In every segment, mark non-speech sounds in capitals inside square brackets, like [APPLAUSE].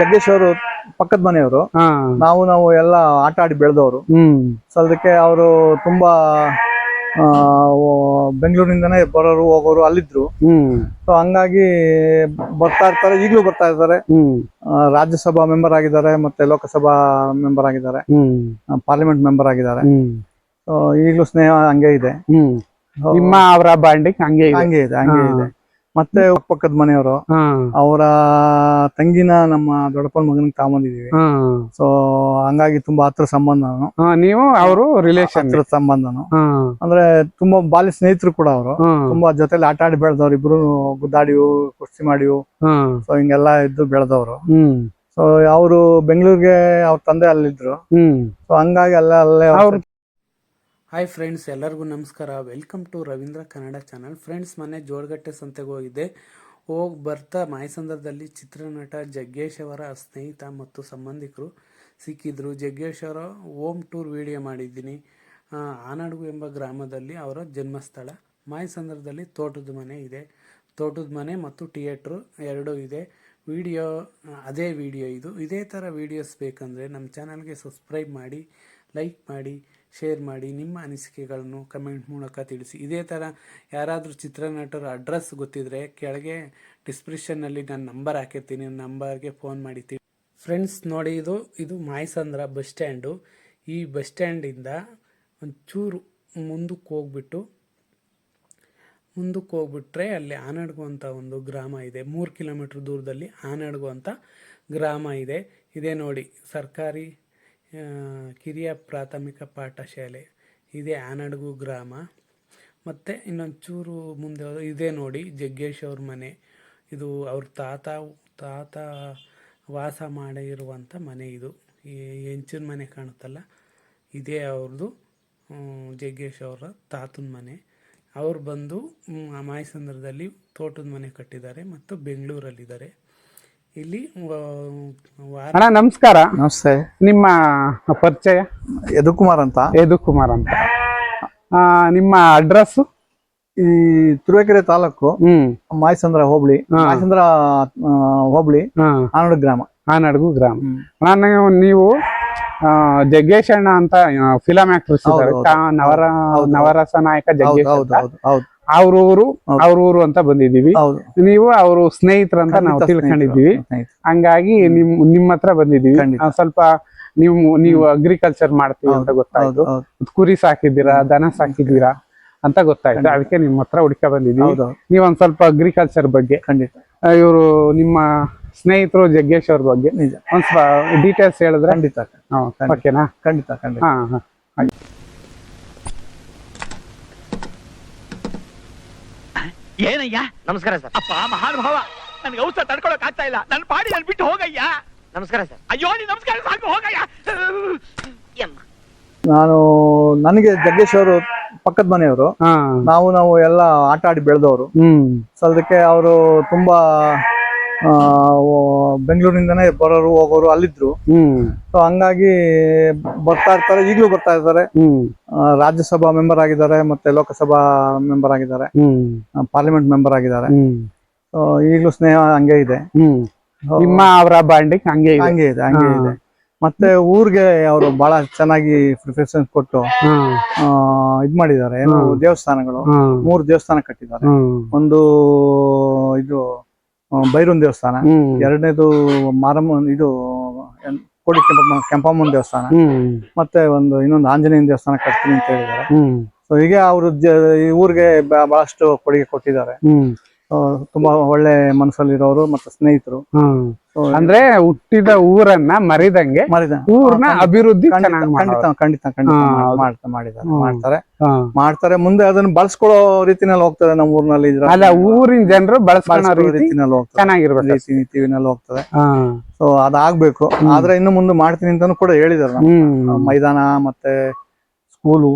ಜಗ್ಗೇಶ್ ಅವರು ಪಕ್ಕದ ಮನೆಯವರು. ನಾವು ನಾವು ಎಲ್ಲ ಆಟ ಆಡಿ ಬೆಳೆದವರು. ಸೊ ಅದಕ್ಕೆ ಅವರು ತುಂಬಾ ಬೆಂಗಳೂರಿನಿಂದನೇ ಬರೋರು ಹೋಗೋರು ಅಲ್ಲಿದ್ರು. ಸೊ ಹಂಗಾಗಿ ಬರ್ತಾ ಇರ್ತಾರೆ ಈಗಲೂ ಬರ್ತಾ ಇರ್ತಾರೆ ರಾಜ್ಯಸಭಾ ಮೆಂಬರ್ ಆಗಿದ್ದಾರೆ ಮತ್ತೆ ಲೋಕಸಭಾ ಮೆಂಬರ್ ಆಗಿದ್ದಾರೆ. ಪಾರ್ಲಿಮೆಂಟ್ ಮೆಂಬರ್ ಆಗಿದ್ದಾರೆ. ಈಗಲೂ ಸ್ನೇಹ ಹಂಗೆ ಇದೆ. ನಿಮ್ಮ ಅವರ ಬಾಂಡಿಂಗ್ ಹಂಗೆ ಹಂಗೆ ಇದೆ ಹಂಗೆ ಇದೆ. ಮತ್ತೆ ಪಕ್ಕದ ಮನೆಯವರು ಅವರ ತಂಗಿನ ನಮ್ಮ ದೊಡ್ಡಪ್ಪನ ಮಗನಿಗೆ ತಗೊಂಬಂದಿದೀವಿ ಹಾ. ಸೊ ಹಂಗಾಗಿ ತುಂಬಾ ಹತ್ರ ಸಂಬಂಧನು ನೀವು ಅವರು ರಿಲೇಷನ್ ಸಂಬಂಧನು. ಅಂದ್ರೆ ತುಂಬಾ ಬಾಲ್ಯ ಸ್ನೇಹಿತರು ಕೂಡ ಅವರು. ತುಂಬಾ ಜೊತೆಲಿ ಆಟ ಆಡಿ ಬೆಳೆದವ್ರು ಇಬ್ರು ಗುದ್ದಾಡಿವು ಕುಸ್ತಿ ಮಾಡಿವು ಸೊ ಹಿಂಗೆಲ್ಲಾ ಇದ್ದು ಬೆಳೆದವರು. ಸೊ ಅವರು ಬೆಂಗಳೂರಿಗೆ ಅವ್ರ ತಂದೆ ಅಲ್ಲಿದ್ರು. ಸೊ ಹಂಗಾಗಿ ಅಲ್ಲೇ ಅಲ್ಲೇ ಅವ್ರು ಹಾಯ್ ಫ್ರೆಂಡ್ಸ್ ಎಲ್ಲರಿಗೂ ನಮಸ್ಕಾರ. Welcome to Ravindra Kannada channel friends ಮನೆ ಜೋಳಗಟ್ಟೆ ಸಂತೆಗೆ ಹೋಗಿದ್ದೆ. ಹೋಗಿ ಬರ್ತಾ ಮಾಯಸಂದ್ರದಲ್ಲಿ ಚಿತ್ರನಟ ಜಗ್ಗೇಶ್ ಅವರ ಸ್ನೇಹಿತ ಮತ್ತು ಸಂಬಂಧಿಕರು ಸಿಕ್ಕಿದ್ರು. ಜಗ್ಗೇಶ್ ಅವರ ಹೋಮ್ ಟೂರ್ ವಿಡಿಯೋ ಮಾಡಿದ್ದೀನಿ. ಆನಡ್ಗು ಎಂಬ ಗ್ರಾಮದಲ್ಲಿ ಅವರ ಜನ್ಮಸ್ಥಳ. ಮಾಯಸಂದ್ರದಲ್ಲಿ ತೋಟದ ಮನೆ ಇದೆ. ತೋಟದ ಮನೆ ಮತ್ತು ಥಿಯೇಟ್ರು ಎರಡೂ ಇದೆ. ವಿಡಿಯೋ ಅದೇ ವಿಡಿಯೋ ಇದು. ಇದೇ ಥರ ವೀಡಿಯೋಸ್ ಬೇಕಂದರೆ ನಮ್ಮ ಚಾನಲ್ಗೆ ಸಬ್ಸ್ಕ್ರೈಬ್ ಮಾಡಿ ಲೈಕ್ ಮಾಡಿ. ಶೇರ್ ಮಾಡಿ ನಿಮ್ಮ ಅನಿಸಿಕೆಗಳನ್ನು ಕಮೆಂಟ್ ಮೂಲಕ ತಿಳಿಸಿ. ಇದೇ ಥರ ಯಾರಾದರೂ ಚಿತ್ರನಟರ ಅಡ್ರೆಸ್ ಗೊತ್ತಿದ್ರೆ ಕೆಳಗೆ ಡಿಸ್ಕ್ರಿಪ್ಷನ್ನಲ್ಲಿ ನಾನು ನಂಬರ್ ಹಾಕಿರ್ತೀನಿ. ನಂಬರ್ಗೆ ಫೋನ್ ಮಾಡಿ ಫ್ರೆಂಡ್ಸ್ ನೋಡಿ ಇದು ಇದು ಮಾಯಸಂದ್ರ ಬಸ್ ಸ್ಟ್ಯಾಂಡು ಈ ಬಸ್ ಸ್ಟ್ಯಾಂಡಿಂದ ಒಂಚೂರು ಮುಂದಕ್ಕೆ ಹೋಗ್ಬಿಟ್ಟು, ಮುಂದಕ್ಕೆ ಹೋಗ್ಬಿಟ್ರೆ ಅಲ್ಲಿ ಆನಡ್ಗು ಅಂತ ಒಂದು ಗ್ರಾಮ ಇದೆ. ಮೂರು ಕಿಲೋಮೀಟ್ರ್ ದೂರದಲ್ಲಿ ಆನಡ್ಗು ಅಂತ ಗ್ರಾಮ ಇದೆ. ಇದೇ ನೋಡಿ, ಸರ್ಕಾರಿ ಕಿರಿಯ ಪ್ರಾಥಮಿಕ ಪಾಠಶಾಲೆ. ಇದೇ ಆನಡ್ಗು ಗ್ರಾಮ. ಮತ್ತು ಇನ್ನೊಂದು ಚೂರು ಮುಂದೆ ಹೋದ ಇದೇ ನೋಡಿ, ಜಗ್ಗೇಶ್ ಅವ್ರ ಮನೆ. ಇದು ಅವ್ರ ತಾತ ತಾತ ವಾಸ ಮಾಡಿರುವಂಥ ಮನೆ ಇದು. ಹೆಂಚಿನ ಮನೆ ಕಾಣುತ್ತಲ್ಲ, ಇದೇ ಅವ್ರದ್ದು ಜಗ್ಗೇಶ್ ಅವರ ತಾತನ ಮನೆ. ಅವ್ರು ಬಂದು ಆ ಮಾಯಸಂದ್ರದಲ್ಲಿ ತೋಟದ ಮನೆ ಕಟ್ಟಿದ್ದಾರೆ ಮತ್ತು ಬೆಂಗಳೂರಲ್ಲಿದ್ದಾರೆ. ಇಲ್ಲಿ ವ- ಅಣ್ಣ ನಮಸ್ಕಾರ. ನಮಸ್ತೆ. ನಿಮ್ಮ ಪರಿಚಯ? ಯದುಕುಮಾರ್ ಅಂತ. ಯದು ಕುಮಾರ್ ಅಂತ. ಆ, ನಿಮ್ಮ ಅಡ್ರೆಸ್ ಈ ತುರುವೇಕೆರೆ ತಾಲೂಕು ಹ್ಮ್. ಮಾಯಸಂದ್ರ ಹೋಬಳಿ. ಮಾಯಸಂದ್ರ ಆ, ಹೋಬಳಿ ಹಾ. ಆನಡು ಗ್ರಾಮ. ಆನಡ್ಗು ಗ್ರಾಮ. ಅಣ್ಣ ನಾನು ನೀವು ಆ, ಜಗ್ಗೇಶ್ ಅಣ್ಣ ಅಂತ ಫಿಲಂ ಆಕ್ಟ್ರೆಸ್ ಇದ್ದಾರೆ. ನವರ ನವರಸ ನಾಯಕ ಹೌದು ಜಗ್ಗೇಶ್ ಹೌದು ಅಂತ. ಹೌದು ಹೌದು. ಅವ್ರ ಊರು. ಅವ್ರ ಊರು ಅಂತ ಬಂದಿದೀವಿ ನೀವು ಅವರು ಸ್ನೇಹಿತರಂತ ನಾವು ತಿಳ್ಕೊಂಡಿದ್ದೀವಿ. ತಿಳ್ಕೊಂಡಿದೀವಿ. ಹಂಗಾಗಿ ನಿಮ್ ನಿಮ್ಮ ಹತ್ರ ಬಂದಿದೀವಿ. ಸ್ವಲ್ಪ ನೀವು ನೀವು ಅಗ್ರಿಕಲ್ಚರ್ ಮಾಡ್ತೀವಿ ಅಂತ ಗೊತ್ತಾಯ್ತು. ಕುರಿ ಸಾಕಿದ್ದೀರಾ ದನ ಸಾಕಿದ್ದೀರಾ ಅಂತ ಗೊತ್ತಾಯ್ತು. ಅದಕ್ಕೆ ನಿಮ್ ಹತ್ರ ಹುಡುಕ ಬಂದಿದೀವಿ ನೀವ್ ಒಂದ್ ಸ್ವಲ್ಪ ಅಗ್ರಿಕಲ್ಚರ್ ಬಗ್ಗೆ ಖಂಡಿತ. ಇವರು ನಿಮ್ಮ ಸ್ನೇಹಿತರು ಜಗ್ಗೇಶ್ ಅವ್ರ ಬಗ್ಗೆ ಒಂದ್ ಸ್ವಲ್ಪ ಡೀಟೇಲ್ಸ್ ಹೇಳಿದ್ರೆ ಖಂಡಿತ. ಓಕೆನಾ ಖಂಡಿತ ಖಂಡಿತ. ಹಾ ಹಾ. ಏನಯ್ಯ? ನಮಸ್ಕಾರ ಸರ್. ಅಪ್ಪ ಮಹಾನುಭಾವ ನನ್ಗೆ ಔಷಧ ತಡ್ಕೊಳಕ್ ಆಗ್ತಾ ಇಲ್ಲ. ನನ್ ಪಾಡಿ ನನ್ ಬಿಟ್ಟು ಹೋಗಯ್ಯ. ನಮಸ್ಕಾರ ಸರ್. ಅಯ್ಯೋ ನೀ ನಮಸ್ಕಾರ ಸಾಕು ಹೋಗಯ್ಯ. ಎಮ್ಮ ನಾನು ನನಗೆ ಜಗ್ಗೇಶ್ ಅವರು ಪಕ್ಕದ ಮನೆಯವರು. ಹಾ. ನಾವು ನಾವು ಎಲ್ಲ ಆಟ ಆಡಿ ಬೆಳೆದವರು. ಹ್ಮ್. ಸೊ ಅದಕ್ಕೆ ಅವರು ತುಂಬಾ ಬೆಂಗಳೂರಿನಿಂದನೇ ಬರೋರು ಹೋಗೋರು ಅಲ್ಲಿದ್ರು. ಸೊ ಹಂಗಾಗಿ ಬರ್ತಾ ಇರ್ತಾರೆ ಈಗಲೂ ಬರ್ತಾ ಇರ್ತಾರೆ ರಾಜ್ಯಸಭಾ ಮೆಂಬರ್ ಆಗಿದ್ದಾರೆ ಮತ್ತೆ ಲೋಕಸಭಾ ಮೆಂಬರ್ ಆಗಿದ್ದಾರೆ. ಪಾರ್ಲಿಮೆಂಟ್ ಮೆಂಬರ್ ಆಗಿದ್ದಾರೆ. ಸೊ ಈಗಲೂ ಸ್ನೇಹ ಹಂಗೆ ಇದೆ. ನಿಮ್ಮ ಅವರ ಬಾಂಡಿಂಗ್ ಹಂಗೆ ಇದೆ. ಹಂಗೆ ಇದೆ ಹಂಗೆ ಇದೆ. ಮತ್ತೆ ಊರ್ಗೆ ಅವರು ಬಹಳ ಚೆನ್ನಾಗಿ ಪ್ರಿಫರೆನ್ಸ್ ಕೊಟ್ಟು ಇದ್ ಮಾಡಿದ್ದಾರೆ. ಏನು ದೇವಸ್ಥಾನಗಳು. ಮೂರು ದೇವಸ್ಥಾನ ಕಟ್ಟಿದ್ದಾರೆ. ಒಂದು ಇದು ಭೈರವನ್ ದೇವಸ್ಥಾನ. ಎರಡನೇದು ಮಾರಮ್ಮ ಇದು ಕೋಡಿ ಕೆಂಪಮ್ಮನ್ ಕೆಂಪಮ್ಮನ ದೇವಸ್ಥಾನ. ಮತ್ತೆ ಒಂದು ಇನ್ನೊಂದು ಆಂಜನೇಯ ದೇವಸ್ಥಾನ ಕಟ್ತೀನಿ ಅಂತ ಹೇಳಿದ್ದಾರೆ. ಸೊ ಹೀಗೆ ಅವರು ಈ ಊರಿಗೆ ಬಹಳಷ್ಟು ಕೊಡುಗೆ ಕೊಟ್ಟಿದ್ದಾರೆ. ತುಂಬಾ ಒಳ್ಳೆ ಮನಸ್ಸಲ್ಲಿರೋರು ಮತ್ತೆ ಸ್ನೇಹಿತರು. ಅಂದ್ರೆ ಹುಟ್ಟಿದ ಊರನ್ನ ಮರಿದಂಗೆ ಮರಿದ ಊರ್ನ ಅಭಿವೃದ್ಧಿ ಖಂಡಿತ ಖಂಡಿತ. ಖಂಡಿತ. ಮಾಡ್ತಾರೆ. ಮಾಡ್ತಾರೆ ಮುಂದೆ ಅದನ್ನ ಬಳಸ್ಕೊಳ್ಳೋ ರೀತಿನಲ್ಲಿ ಹೋಗ್ತಾರೆ ನಮ್ಮ ಊರಿನಲ್ಲಿ ಅಲ್ಲ ಊರಿನ ಜನರು ಬಳಸ್ಕೊಳ್ಳೋ ಬಳಸ್ಕೊಳ್ಳೋ ರೀತಿ ರೀತಿನಲ್ಲಿ ಹೋಗ್ತಾರೆ ಚೆನ್ನಾಗಿರ್ಬೇಕು. ರೀತಿ ನೀತಿನಲ್ಲಿ ಹೋಗ್ತದೆ. ಸೊ ಅದಾಗ್ಬೇಕು. ಆದ್ರೆ ಇನ್ನು ಮುಂದೆ ಮಾಡ್ತೀನಿ ಅಂತಾನು ಕೂಡ ಹೇಳಿದಾರೆ ಮೈದಾನ ಮತ್ತೆ ಸ್ಕೂಲು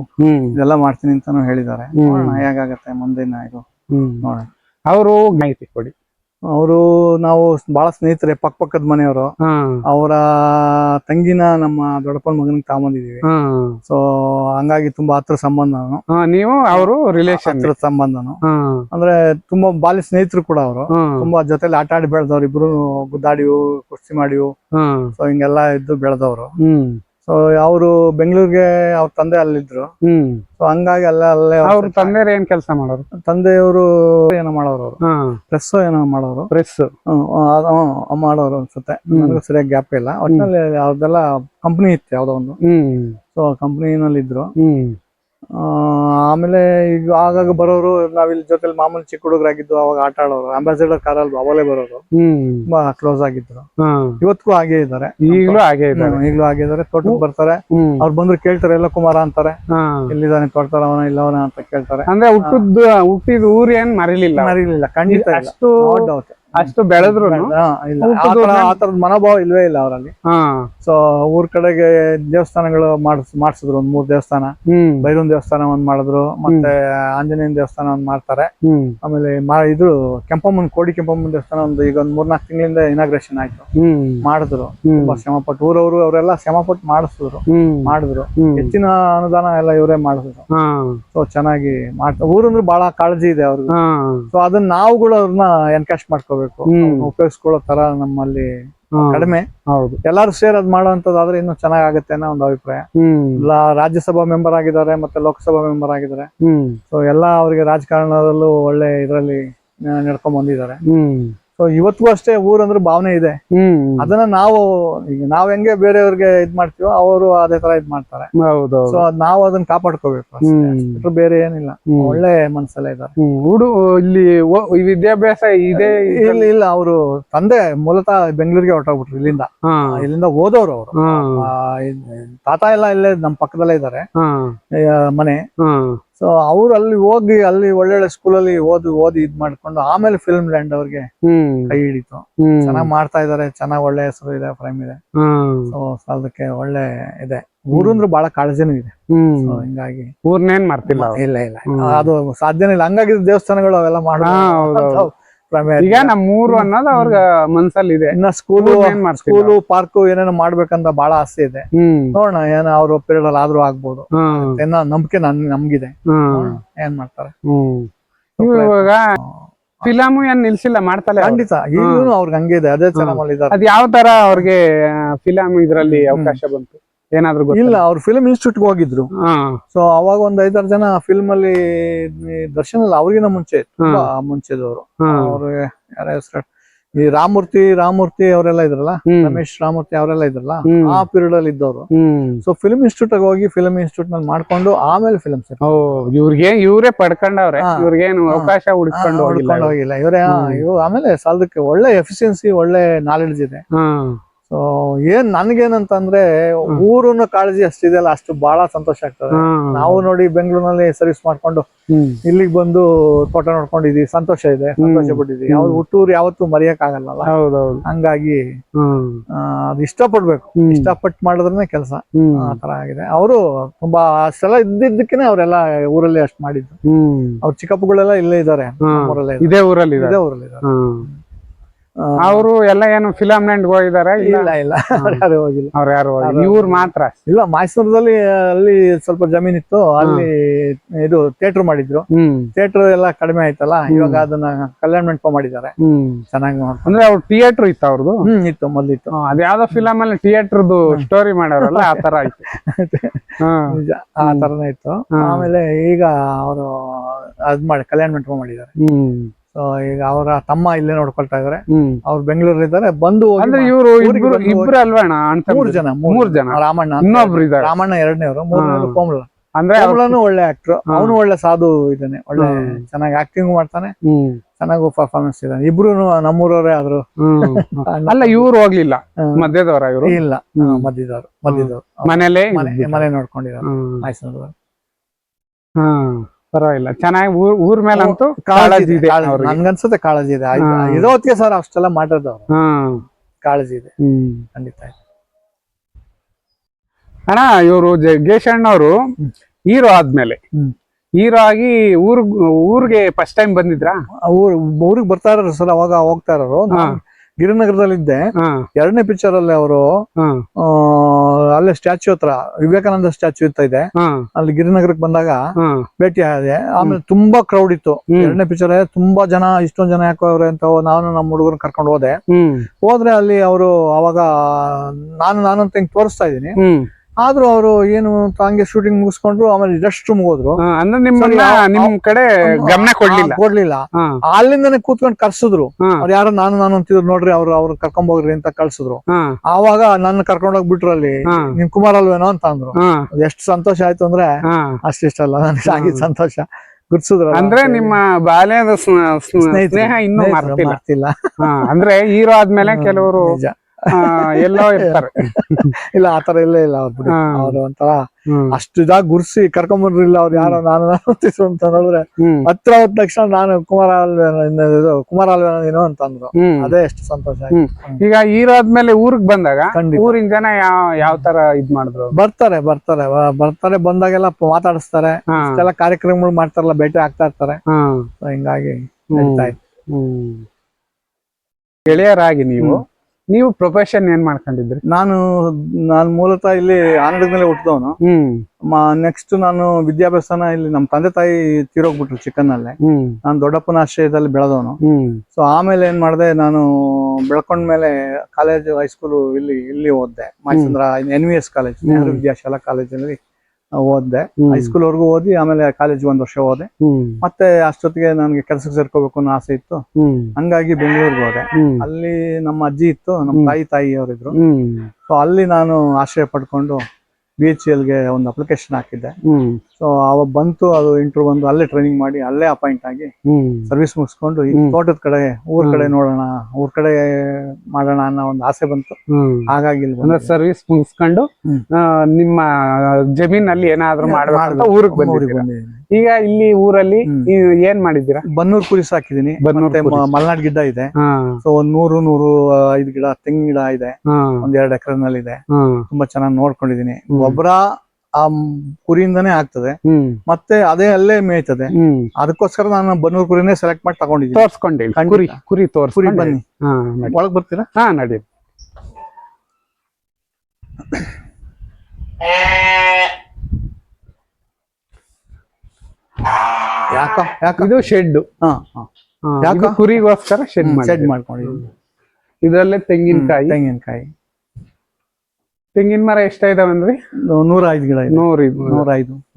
ಇದೆಲ್ಲ ಮಾಡ್ತೀನಿ ಅಂತಾನು ಹೇಳಿದ್ದಾರೆ. ಹೇಗಾಗತ್ತೆ ಮುಂದಿನ ಇದು ನೋಡೋಣ. ಅವರು ಮಾಹಿತಿ ಕೊಡಿ. ಅವರು ನಾವು ಬಹಳ ಸ್ನೇಹಿತರೆ ಪಕ್ಕ ಪಕ್ಕದ ಮನೆಯವರು. ಅವರ ತಂಗಿನ ನಮ್ಮ ದೊಡ್ಡಪ್ಪನ ಮಗನಿಗೆ ತಗೊಂಬಂದಿದೀವಿ ಸೊ ಹಂಗಾಗಿ ತುಂಬಾ ಹತ್ರ ಸಂಬಂಧ ನೀವು ಅವರು ರಿಲೇಷನ್ ಸಂಬಂಧನು ಅಂದ್ರೆ ತುಂಬಾ ಬಾಲ್ಯ ಸ್ನೇಹಿತರು ಕೂಡ ಅವರು. ತುಂಬಾ ಜೊತೆಲಿ ಆಟ ಆಡಿ ಬೆಳೆದವ್ರು ಇಬ್ರು ಗುದ್ದಾಡಿವು ಕುಸ್ತಿ ಮಾಡಿವು ಸೊ ಹಿಂಗೆಲ್ಲಾ ಇದ್ದು ಬೆಳೆದವರು. ಸೊ ಅವರು ಬೆಂಗಳೂರಿಗೆ ಅವ್ರ ತಂದೆ ಅಲ್ಲಿದ್ರು. ಹ್ಮ್. ಸೊ ಹಂಗಾಗಿ ಅಲ್ಲ ಅಲ್ಲೇ ಅವ್ರ ತಂದೆ ತಂದೆಯವ್ರು ಏನ್ ಕೆಲಸ ಮಾಡೋರು? ತಂದೆಯವರು ಏನೋ ಮಾಡೋರು ಅವರು. ಹಾ. ಪ್ರೆಸ್ ಏನೋ ಮಾಡೋರು. ಪ್ರೆಸ್ ಹ್ಮ್, ಅದ್- ಹ್ಮ್, ಮಾಡೋರು ಅನ್ಸುತ್ತೆ. ನನಗೂ ಸರಿಯಾಗಿ ಗ್ಯಾಪ್ ಇಲ್ಲ. ಒಟ್ಟಿನಲ್ಲಿ ಅವ್ರದ್ದೆಲ್ಲ ಕಂಪ್ನಿ ಇತ್ತು ಯಾವ್ದೋ ಒಂದು. ಹ್ಮ್. ಸೊ ಕಂಪ್ನಿನಲ್ಲಿ ಇದ್ರು ಹ್ಮ್. ಆಮೇಲೆ ಈಗ ಆಗಾಗ ಬರೋರು ನಾವಿಲ್ಲಿ ಜೊತೆಲಿ ಮಾಮೂಲಿ ಚಿಕ್ಕ ಹುಡುಗರಾಗಿದ್ದು ಅವಾಗ ಆಟ ಆಡೋರು ಅಂಬಾಸಿಡರ್ ಅಲ್ವಾ ಅವಲೇ ಬರೋರು. ತುಂಬಾ ಕ್ಲೋಸ್ ಆಗಿದ್ರು. ಇವತ್ತಿಗೂ ಹಾಗೆ ಇದ್ದಾರೆ ಈಗಲೂ ಹಾಗೆ ಇದ್ದಾರೆ ಈಗಲೂ ಹಾಗೆ ಇದ್ದಾರೆ ತೋಟಕ್ಕೆ ಬರ್ತಾರೆ. ಅವ್ರು ಬಂದ್ರು ಕೇಳ್ತಾರೆ ಎಲ್ಲ ಕುಮಾರ ಅಂತಾರೆ. ಎಲ್ಲಿದ್ದಾನೆ ತೋಟದಲ್ಲ ಅವನ ಇಲ್ಲವನ ಅಂತ ಕೇಳ್ತಾರೆ. ಅಂದ್ರೆ ಹುಟ್ಟಿದ ಹುಟ್ಟಿದ ಊರ್ ಏನ್ ಮರಿಲಿಲ್ಲ ಮರಿಲಿಲ್ಲ ಖಂಡಿತ ಅಷ್ಟು doubt. ಅಷ್ಟು ಬೆಳೆದ್ರು ಹಾ, ಇಲ್ಲ. ಊಟದ ಆ ಥರ- ಊರ್ನ- ಆ ತರದ ಮನೋಭಾವ ಇಲ್ವೇ ಇಲ್ಲ ಅವರಲ್ಲಿ. ಸೊ ಊರ್ ಕಡೆಗೆ ದೇವಸ್ಥಾನಗಳು ಮಾಡಿಸ್ ಮಾಡಿಸಿದ್ರು ಒಂದ್ ಮೂರ್ ದೇವಸ್ಥಾನ. ಬೈರೂನ್ ಭೈರವನ್ ದೇವಸ್ಥಾನ ಒಂದ್ ಮಾಡಿದ್ರು ಮತ್ತೆ ಆಂಜನೇಯನ್ ದೇವಸ್ಥಾನ ಒಂದ್ ಮಾಡ್ತಾರೆ. ಆಮೇಲೆ ಇದು ಕೆಂಪಮ್ಮನ್ ಕೋಡಿ ಕೆಂಪಮ್ಮನ್ ದೇವಸ್ಥಾನ ಒಂದು ಈಗ ಒಂದ್ ಮೂರ್ನಾಲ್ಕು ತಿಂಗಳಿಂದ ಇನಾಗ್ರೇಷನ್ ಆಯ್ತು. ಮಾಡಿದ್ರು. ತುಂಬಾ ಶ್ರಮಪಟ್ಟು ಊರವರು ಅವರೆಲ್ಲ ಶ್ರಮಪಟ್ಟು ಮಾಡಿಸಿದ್ರು. ಮಾಡಿದ್ರು. ಹೆಚ್ಚಿನ ಅನುದಾನ ಎಲ್ಲ ಇವರೇ ಮಾಡಿದ್ರು ಸೊ ಚೆನ್ನಾಗಿ ಮಾಡ್ತಾರೆ ಊರಂದ್ರೆ ಬಹಳ ಕಾಳಜಿ ಇದೆ ಅವ್ರಿಗೆ. ಸೊ ಅದನ್ನ ನಾವುಗಳು ಅವ್ರನ್ನ ಎನ್ಕಾಶ್ ಮಾಡ್ಕೋಬೇಕು. ಅವ್ರ್ನ ಉಪಯೋಗಿಸ್ಕೊಳ್ಳೋ ತರ ನಮ್ಮಲ್ಲಿ ಕಡಿಮೆ. ಹೌದು. ಎಲ್ಲಾರು ಸೇರ್ ಅದ್ ಮಾಡುವಂತದ್ದಾದ್ರೆ ಇನ್ನೂ ಚೆನ್ನಾಗಾಗುತ್ತೆ ಅನ್ನೋ ಒಂದು ಅಭಿಪ್ರಾಯ. ಇಲ್ಲ ರಾಜ್ಯಸಭಾ ಮೆಂಬರ್ ಆಗಿದ್ದಾರೆ ಮತ್ತೆ ಲೋಕಸಭಾ ಮೆಂಬರ್ ಆಗಿದ್ದಾರೆ. ಸೊ ಎಲ್ಲಾ ಅವರಿಗೆ ರಾಜಕಾರಣದಲ್ಲೂ ಒಳ್ಳೆ ಇದರಲ್ಲಿ ನಡ್ಕೊಂಡ್ ಬಂದಿದ್ದಾರೆ. ಸೊ ಇವತ್ತು ಅಷ್ಟೇ ಊರಂದ್ರೆ ಭಾವನೆ ಇದೆ. ಹ್ಮ್. ಅದನ್ನ ನಾವು ಈಗ ನಾವ್ ಹೆಂಗೆ ಬೇರೆಯವ್ರಿಗೆ ಇದ್ ಮಾಡ್ತೀವೋ ಅವರು ಅದೇ ತರ ಇದ್ ಮಾಡ್ತಾರೆ. ಹೌದೌದು. ಸೊ ನಾವು ಅದನ್ನ ಕಾಪಾಡ್ಕೋಬೇಕು ಅಷ್ಟೇ. ಹ್ಮ್. ಬಿಟ್ರೆ ಬೇರೆ ಏನಿಲ್ಲ. ಒಳ್ಳೆ ಮನ್ಸಲ್ಲೇ ಇದ್ದಾರೆ. ಹ್ಮ್. ಹುಡು ಇಲ್ಲಿ ಓ- ಈ ವಿದ್ಯಾಭ್ಯಾಸ ಇದೆ ಇಲ್ಲ ಇಲ್ಲ ಅವರು ತಂದೆ ಮೂಲತಃ ಬೆಂಗಳೂರಿಗೆ ಹೊರಟೋಗ್ಬಿಟ್ರು ಇಲ್ಲಿಂದ. ಹಾ. ಇಲ್ಲಿಂದ ಓದೋರು ಅವರು. ಹಾ. ತಾತ ಎಲ್ಲ ಇಲ್ಲೇ ನಮ್ ಪಕ್ಕದಲ್ಲೇ ಇದ್ದಾರೆ. ಹಾ. ಮನೆ. ಹಾ. ಸೊ ಅವ್ರು ಅಲ್ಲಿ ಹೋಗಿ ಅಲ್ಲಿ ಒಳ್ಳೊಳ್ಳೆ ಸ್ಕೂಲಲ್ಲಿ ಓದಿ ಓದಿ ಇದ್ ಮಾಡ್ಕೊಂಡು ಆಮೇಲೆ ಫಿಲ್ಮ್ ಲ್ಯಾಂಡ್ ಅವ್ರಿಗೆ ಕೈ ಹಿಡಿತು. ಚೆನ್ನಾಗ್ ಮಾಡ್ತಾ ಇದಾರೆ ಚೆನ್ನಾಗ್ ಒಳ್ಳೆ ಹೆಸರು ಇದೆ ಫ್ರೇಮ್ ಇದೆ. ಸೊ ಅದಕ್ಕೆ ಒಳ್ಳೆ ಇದೆ. ಊರಂದ್ರೆ ಬಹಳ ಕಾಳಜಿನೂ ಇದೆ. ಸೊ ಹಿಂಗಾಗಿ ಊರ್ನೇನ್ ಮಾಡ್ತಿಲ್ಲ ಇಲ್ಲ ಇಲ್ಲ. ಅದು ಸಾಧ್ಯನೇ ಇಲ್ಲ. ಹಂಗಾಗಿ ದೇವಸ್ಥಾನಗಳು ಅವೆಲ್ಲ ಹಾ, ಈಗ ನಮ್ ಊರು ಅನ್ನೋದು ಅವ್ರ ಮನ್ಸಲ್ಲಿ ಇದೆ ಇನ್ನ ಸ್ಕೂಲು ಸ್ಕೂಲು ಪಾರ್ಕು ಏನೇನೋ ಮಾಡ್ಬೇಕಂತ ಬಹಳ ಆಸೆ ಇದೆ. ನೋಡೋಣ ಏನೋ ಅವ್ರ ಪೀರಿಯಡ್ ಅಲ್ಲಿ ಆದ್ರೂ ಆಗ್ಬೋದು ಏನೋ ನಂಬಿಕೆ ನನ್ ನಮ್ಗಿದೆ. ಏನ್ ಮಾಡ್ತಾರೆ. ಇವಾಗ ಫಿಲಮು ಏನ್ ನಿಲ್ಸಿಲ್ಲ ಮಾಡ್ತಾರೆ ಖಂಡಿತ. ಈಗಲೂ ಅವ್ರಿಗೆ ಹಂಗಿದೆ ಅದೇ ಚೆನ್ನಾಗಿ ಅದ್ ಯಾವ ತರ ಅವ್ರಿಗೆ ಫಿಲಮ್ ಇದ್ರಲ್ಲಿ ಅವಕಾಶ ಬಂತು? ಏನಾದ್ರು ಇಲ್ಲ ಅವ್ರು ಫಿಲ್ಮ್ ಇನ್ಸ್ಟಿಟ್ಯೂಟ್ ಹೋಗಿದ್ರು. ಸೊ ಅವಾಗ ಒಂದ್ ಐದಾರು ಜನ ಫಿಲ್ಮ್ ಅಲ್ಲಿ ದರ್ಶನ್ ಅಲ್ಲ ಅವ್ರಿಗಿನ ಮುಂಚೆ ತುಂಬಾ ಮುಂಚೆದವರು. ಅವ್ರು ಯಾರ ಹೆಸರು? ಈ ರಾಮೂರ್ತಿ ರಾಮೂರ್ತಿ ಅವರೆಲ್ಲ ಇದ್ರಲ್ಲ? ರಮೇಶ್ ರಾಮೂರ್ತಿ ಅವರೆಲ್ಲ ಇದ್ರಲ್ಲ? ಆ ಪೀರಿಯಡ್ ಅಲ್ಲಿ ಇದ್ದವರು. ಸೊ ಫಿಲ್ಮ್ ಇನ್ಸ್ಟಿಟ್ಯೂಟ್ ಹೋಗಿ ಫಿಲ್ಮ್ ಇನ್ಸ್ಟಿಟ್ಯೂಟ್ನಲ್ಲಿ ಮಾಡ್ಕೊಂಡು ಆಮೇಲೆ ಫಿಲ್ಮ್ ಓ ಇವ್ರಿಗೆ ಇವರೇ ಪಡ್ಕೊಂಡವ್ರೆ. ಇವ್ರಿಗೇನು ಅವಕಾಶ ಹುಡ್ಕೊಂಡು ಹೋಗಿಲ್ಲ. ಹುಡ್ಕೊಂಡು ಹೋಗಿಲ್ಲ. ಇವರೇ ಇವ್ರು ಆಮೇಲೆ ಸಾಲದಕ್ಕೆ ಒಳ್ಳೆ ಎಫಿಷಿಯನ್ಸಿ ಒಳ್ಳೆ ನಾಲೆಡ್ಜ್ ಇದೆ. ಸೊ ಏನ್ ನನ್ಗೇನಂತಂದ್ರೆ ಊರನ್ನ ಕಾಳಜಿ ಅಷ್ಟಿದೆಯಲ್ಲ ಅಷ್ಟು ಬಹಳ ಸಂತೋಷ ಆಗ್ತದೆ. ನಾವು ನೋಡಿ ಬೆಂಗಳೂರಿನಲ್ಲಿ ಸರ್ವಿಸ್ ಮಾಡ್ಕೊಂಡು ಇಲ್ಲಿಗೆ ಬಂದು ತೋಟ ನೋಡ್ಕೊಂಡಿದ್ವಿ ಸಂತೋಷ ಇದೆ ಸಂತೋಷ ಪಟ್ಟಿದ್ವಿ. ಯಾವ್ದು ಹುಟ್ಟೂರು ಯಾವತ್ತೂ ಮರೆಯಕ್ ಆಗಲ್ಲ ಹೌದೌದು. ಹಂಗಾಗಿ ಅದು ಇಷ್ಟಪಡ್ಬೇಕು. ಇಷ್ಟಪಟ್ಟು ಮಾಡಿದ್ರೆ ಕೆಲಸ. ಆತರ ಆ ತರ ಆಗಿದೆ. ಅವರು ತುಂಬಾ ಅಷ್ಟೆಲ್ಲ ಇದ್ದಿದ್ದಕ್ಕೆ ಅವರೆಲ್ಲ ಊರಲ್ಲಿ ಅಷ್ಟು ಮಾಡಿದ್ರು ಅವ್ರ ಚಿಕ್ಕಪ್ಪಗಳೆಲ್ಲ ಇಲ್ಲೇ ಇದ್ದಾರೆ. ಹಾ. ಇದೇ ಊರಲ್ಲಿ ಇದೇ ಊರಲ್ಲಿ ಆ, ಅವರು ಎಲ್ಲ ಏನು ಫಿಲಂ ಲ್ಯಾಂಡ್ ಹೋಗಿದ್ದಾರೆ ಇಲ್ಲ. ಇಲ್ಲ ಯಾರು ಹೋಗಿಲ್ಲ. ಅವ್ರು ಯಾರು ಹೋಗಿಲ್ಲ. ಇವ್ರು ಮಾತ್ರ? ಇಲ್ಲ ಮೈಸೂರದಲ್ಲಿ ಅಲ್ಲಿ ಸ್ವಲ್ಪ ಜಮೀನ್ ಇತ್ತು. ಅಲ್ಲಿ ಇದು ಥಿಯೇಟರ್ ಮಾಡಿದ್ರು. ಥಿಯೇಟರ್ ಎಲ್ಲ ಕಡಿಮೆ ಆಯ್ತಲ್ಲ ಇವಾಗ ಅದನ್ನ ಕಲ್ಯಾಣ ಮಂಟಪ ಮಾಡಿದ್ದಾರೆ. ಚೆನ್ನಾಗಿ ಅಂದ್ರೆ ಅವ್ರು ಥಿಯೇಟರ್ ಇತ್ತು ಅವ್ರದ್ದು ಹ್ಮ್ ಇತ್ತು ಮೊದ್ಲಿತ್ತು. ಅದ್ ಯಾವ್ದೋ ಫಿಲಮ್ ಅಲ್ಲಿ ಥಿಯೇಟರ್ದು ಸ್ಟೋರಿ ಮಾಡ್ಯಾರಲ್ಲ ಆ ತರ ಆಯ್ತು. [LAUGHS] ಹ್ಮ್ ಆ ತರನೇ ಇತ್ತು. ಆಮೇಲೆ ಈಗ ಅವರು ಅದ್ ಮಾಡಿ ಕಲ್ಯಾಣ ಮಂಟಪ ಮಾಡಿದ್ದಾರೆ. ಈಗ ಅವರ ತಮ್ಮ ಇಲ್ಲೇ ನೋಡ್ಕೊಳ್ತಾ ಇದಾರೆ. ಅವ್ರು ಬೆಂಗಳೂರಲ್ಲಿ ಇದ್ದಾರೆ ಬಂದು ಅಂದ್ರೆ ಇವರು ಇಬ್ರು ಅಂತ ಮೂರ್ ಜನ ಮೂರು ಜನ. ರಾಮಣ್ಣ ಇನ್ನೊಬ್ರು ಇದಾರೆ ರಾಮಣ್ಣ ಎರಡನೇವರು ಮೂರನೇವರು ಹಾ. ಕೋಮಲ. ಅಂದ್ರೆ ಕೋಮಲನು ಒಳ್ಳೆ ಆಕ್ಟರ್ ಅವನು ಒಳ್ಳೆ ಸಾಧು ಇದ್ದಾನೆ ಒಳ್ಳೆ ಚೆನ್ನಾಗಿ ಆಕ್ಟಿಂಗ್ ಮಾಡ್ತಾನೆ. ಚೆನ್ನಾಗಿ ಪರ್ಫಾರ್ಮೆನ್ಸ್ ಇದ್ದಾನೆ. ಇಬ್ರು ನಮ್ಮೂರವರೇ ಆದ್ರು. [LAUGHS] ಅಲ್ಲ ಇವ್ರು ಹೋಗ್ಲಿಲ್ಲ. ಹಾ. ಮಧ್ಯದವರ ಇವರು? ಇಲ್ಲ. ಮಧ್ಯದವರು ಮಧ್ಯದವರು. ಮನೆಯಲ್ಲೇ ಮನೇಲೆ ಮನೆ ನೋಡ್ಕೊಂಡಿದ್ದಾರೆ. ಮೈಸೂರು ಹ್ಮ್ ಪರವಾಗಿಲ್ಲ. ಚೆನ್ನಾಗಿ ಊರ್ ಊರ್ ಅಂತೂ ಕಾಳಜಿ ಇದೆ. ನನ್ಗನ್ಸುತ್ತೆ ಕಾಳಜಿ ಇದೆ. ಆಯ್ತು. ಹಾ. ಇರೋ ಹೊತ್ತಿಗೆ ಸರ್ ಅಷ್ಟೆಲ್ಲ ಮಾಡಿರೋದು ಹ್ಮ್ ಕಾಳಜಿ ಇದೆ. ಹ್ಮ್. ಖಂಡಿತ ಅಣ್ಣ ಇವರು ಜಗೇಶಣ್ಣವರು ಹೀರೋ ಆದ್ಮೇಲೆ. ಹೀರೋ ಆಗಿ ಊರ್ ಊರಿಗೆ ಫಸ್ಟ್ ಟೈಮ್ ಬಂದಿದ್ರಾ? ಊರ್ ಊರಿಗೆ ಬರ್ತಾ ಇರೋರು ಸರ್ ಅವಾಗ ಹೋಗ್ತಾ ಇರೋರು. ನಾನ್ ಗಿರಿನಗರದಲ್ಲಿ ಇದ್ದೆ ಎರಡನೇ ಪಿಕ್ಚರ್ ಅಲ್ಲಿ ಅವರು ಅಲ್ಲೇ ಸ್ಟ್ಯಾಚು ಹತ್ರ ವಿವೇಕಾನಂದ ಸ್ಟ್ಯಾಚು ಇತ್ತ ಇದೆ. ಅಲ್ಲಿ ಗಿರಿನಗರಕ್ಕೆ ಬಂದಾಗ ಭೇಟಿ ಆದೆ. ಆಮೇಲೆ ತುಂಬಾ ಕ್ರೌಡ್ ಇತ್ತು. ಎರಡನೇ ಪಿಕ್ಚರ್ ತುಂಬಾ ಜನ ಇಷ್ಟೊಂದ್ ಜನ ಯಾಕೋ ಅವ್ರೆ ಅಂತ ನಾನು ನಮ್ಮ ಹುಡುಗರು ಕರ್ಕೊಂಡು ಹೋದೆ. ಹೋದ್ರೆ ಅಲ್ಲಿ ಅವರು ಅವಾಗ ನಾನು ನಾನು ಅಂತ ಹಿಂಗ್ ತೋರಿಸ್ತಾ ಇದ್ದೀನಿ. ಆದ್ರೂ ಅವರು ಏನು ಹಂಗೆ ಶೂಟಿಂಗ್ ಮುಗಿಸ್ಕೊಂಡ್ರು ಆಮೇಲೆ ರೆಸ್ಟ್ ರೂಮ್ ಹೋದ್ರು. ಅಂದ್ರೆ ನಿಮ್ಮನ್ನ ನಿಮ್ ಕಡೆ ಗಮನ ಕೊಡ್ಲಿಲ್ಲ. ಕೊಡ್ಲಿಲ್ಲ. ಅಲ್ಲಿಂದನೇ ಕೂತ್ಕೊಂಡು ಕರ್ಸಿದ್ರು. ಅವ್ರು ಯಾರೋ ನಾನು ನಾನು ಅಂತಿದ್ರು ನೋಡ್ರಿ ಅವ್ರು ಅವ್ರು ಕರ್ಕೊಂಡ್ ಹೋಗ್ರಿ ಅಂತ ಕಳ್ಸಿದ್ರು. ಆವಾಗ ನನ್ನ ಕರ್ಕೊಂಡ್ ಹೋಗ್ಬಿಟ್ರು ಅಲ್ಲಿ ನಿಮ್ ಕುಮಾರ್ ಅಲ್ವೇನೋ ಅಂತ ಅಂದ್ರು. ಎಷ್ಟು ಸಂತೋಷ ಆಯ್ತು ಅಂದ್ರೆ ಅಷ್ಟಿಷ್ಟಲ್ಲ ನನಗೆ ಆಗಿದ್ ಸಂತೋಷ. ಗುರ್ಸಿದ್ರು ಅಂದ್ರೆ ನಿಮ್ಮ ಬಾಲ್ಯದ ಸ್ನ- ಸ್ನ- ಸ್ನೇಹ ಇನ್ನೂ ಮರ್ತಿಲ್ಲ. ಅಂದ್ರೆ ಹೀರೋ ಆದ್ಮೇಲೆ ಕೆಲವರು. ಎಲ್ಲೋ ಇರ್ತಾರೆ. [LAUGHS] ಇಲ್ಲ ಆತರ ಇಲ್ಲೇ ಇಲ್ಲ ಅವ್ರು ಬಿಡಿ. ಅವ್ರು ಒಂಥರ ಅಷ್ಟು ಇದಾಗ ಗುರ್ಸಿ ಕರ್ಕೊಂಬರ್ಲಿಲ್ಲ ಅವ್ರು ಯಾರೋ ನಾನು ನಾನು ಅಂತ ನೋಡಿದ್ರೆ ಹತ್ರ ಹೋದ ತಕ್ಷಣ ನಾನು ಕುಮಾರ ಕುಮಾರ ಏನೋ ಅಂತ ಅಂದ್ರು. ಅದೇ ಎಷ್ಟು ಸಂತೋಷ ಆಯ್ತು. ಈಗ ಈರಾದ್ಮೇಲೆ ಊರಿಗೆ ಬಂದಾಗ. ಊರಿನ ಜನ ಯಾವ ಯಾವ ತರ ಇದ್ ಮಾಡಿದ್ರು? ಬರ್ತಾರೆ ಬರ್ತಾರೆ. ಬರ್ತಾರೆ ಬಂದಾಗೆಲ್ಲ ಮಾತಾಡಿಸ್ತಾರೆ. ಎಲ್ಲ ಕಾರ್ಯಕ್ರಮಗಳು ಮಾಡ್ತಾರಲ್ಲ ಭೇಟಿ ಆಗ್ತಾ ಇರ್ತಾರೆ. ಹಿಂಗಾಗಿ ಇತ್ತು. ಗೆಳೆಯರಾಗಿ ನೀವು. ನೀವು ಪ್ರೊಫೆಷನ್ ಏನ್ ಮಾಡ್ಕೊಂಡಿದ್ರಿ? ನಾನು ನಾನು ಮೂಲತಃ ಇಲ್ಲಿ ಆನಡದ ಮೇಲೆ ಹುಟ್ಟಿದವನು. ಹ್ಮ್. ನೆಕ್ಸ್ಟ್ ನಾನು ವಿದ್ಯಾಭ್ಯಾಸನ ಇಲ್ಲಿ ನಮ್ಮ ತಂದೆ ತಾಯಿ ತೀರೋಗ್ಬಿಟ್ರು ಚಿಕ್ಕನ್ನಲ್ಲೇ ಅಲ್ಲೇ ನಾನು ದೊಡ್ಡಪ್ಪನ ಆಶ್ರಯದಲ್ಲಿ ಬೆಳೆದವನು. ಸೊ ಆಮೇಲೆ ಏನ್ ಮಾಡಿದೆ ನಾನು ಬೆಳ್ಕೊಂಡ್ಮೇಲೆ ಕಾಲೇಜು ಹೈಸ್ಕೂಲು ಇಲ್ಲಿ ಇಲ್ಲಿ ಓದ್ದೆ. ಮೈಸೂರ N V S college Nehru Vidyashala ಕಾಲೇಜಲ್ಲಿ ಓದಿದೆ. ಹ್ಮ್. ಹೈಸ್ಕೂಲ್ ವರ್ಗೂ ಓದಿ ಆಮೇಲೆ ಕಾಲೇಜ್ ಒಂದ್ ವರ್ಷ ಓದೆ. ಮತ್ತೆ ಅಷ್ಟೊತ್ತಿಗೆ ನನಗೆ ಕೆಲಸಕ್ಕೆ ಸೇರ್ಕೋಬೇಕು ಅನ್ನೋ ಆಸೆ ಇತ್ತು. ಹಂಗಾಗಿ ಬೆಂಗಳೂರಿಗೆ ಹೋದೆ. ಅಲ್ಲಿ ನಮ್ಮ ಅಜ್ಜಿ ಇತ್ತು ನಮ್ಮ ತಾಯಿ ತಾಯಿ ಅವರಿದ್ರು ಸೊ ಅಲ್ಲಿ ನಾನು ಆಶ್ರಯ ಪಡ್ಕೊಂಡು ಬಿ ಎಚ್ ಎಲ್ಗೆ ಒಂದು ಅಪ್ಲಿಕೇಶನ್ ಹಾಕಿದ್ದೆ. ಸೊ ಅವಾಗ ಬಂತು ಅದು ಇಂಟರ್ವ್ಯೂ ಬಂದು ಅಲ್ಲೇ ಟ್ರೈನಿಂಗ್ ಮಾಡಿ ಅಲ್ಲೇ ಅಪಾಯಿಂಟ್ ಆಗಿ ಸರ್ವಿಸ್ ಮುಗಿಸ್ಕೊಂಡು ಈ. ತೋಟದ ಕಡೆ ಊರ್ ಕಡೆ ನೋಡೋಣ ಊರ್ ಕಡೆ ಮಾಡೋಣ ಅನ್ನೋ ಒಂದು ಆಸೆ ಬಂತು. ಹಾಗಾಗಿ ಸರ್ವಿಸ್ ಮುಗಿಸ್ಕೊಂಡು ನಿಮ್ಮ ಜಮೀನಲ್ಲಿ ಏನಾದ್ರೂ ಮಾಡಬೇಕು. ಊರಿಗೆ ಬಂದಿದ್ದೀನಿ. ಈಗ ಇಲ್ಲಿ ಊರಲ್ಲಿ. ನೀವು ಏನ್ ಮಾಡಿದ್ದೀರಾ? ಬನ್ನೂರ್ ಕುರಿ ಸಾಕಿದೀನಿ ಮತ್ತೆ ಕುರಿ. ಮ- ಮಲ್ನಾಡ್ ಗಿಡ ಇದೆ. ಹಾ. ಸೊ ಒಂದ್ ನೂರು ನೂರು ಐದು ಗಿಡ ತೆಂಗಿನ ಗಿಡ ಇದೆ. ಹಾ. ಒಂದ್ ಎರಡ್ ಎಕರೆನಲ್ಲಿ ಇದೆ ಹಾ. ತುಂಬಾ ಚೆನ್ನಾಗಿ ನೋಡ್ಕೊಂಡಿದೀನಿ. ಗೊಬ್ಬರ ಆ ಮ್- ಕುರಿಯಿಂದನೇ ಆಗ್ತದೆ. ಹ್ಮ್. ಮತ್ತೆ ಅದೇ ಅಲ್ಲೇ ಮೇಯ್ತದೆ. ಹ್ಮ್. ಅದಕ್ಕೋಸ್ಕರ ನಾನು ಬನ್ನೂರ್ ಕುರಿನೇ ಸೆಲೆಕ್ಟ್ ಮಾಡಿ ತಗೊಂಡಿದ್ದೀನಿ. ತೋರ್ಸ್ಕೊಂಡಿ ಖಂಡಿತ. ಕುರಿ ಕುರಿ ಕುರಿ ತೋರ್ಸ್ಕೊಂಡಿ ಬನ್ನಿ. ಹಾ ನಡಿ. ಒಳಗ್ ಬರ್ತೀರಾ? ಹಾ ನಡಿ. ಯಾಕ ಯಾಕ? ಇದು ಶೆಡ್ ಯಾಕ? ಕುರಿಗೋಸ್ಕರ ಶೆಡ್ ಶೆಡ್ ಮಾಡ್ಕೊಂಡಿದ್ವಿ ಇದರಲ್ಲೇ ತೆಂಗಿನಕಾಯಿ. ತೆಂಗಿನಕಾಯಿ. ತೆಂಗಿನ ಮರ ಎಷ್ಟಾಯ್ತಾವಂದ್ರಿ ನೂ- ನೂರ ಐದು ಗಿಡ ನೂರ ನೂರ ಐದು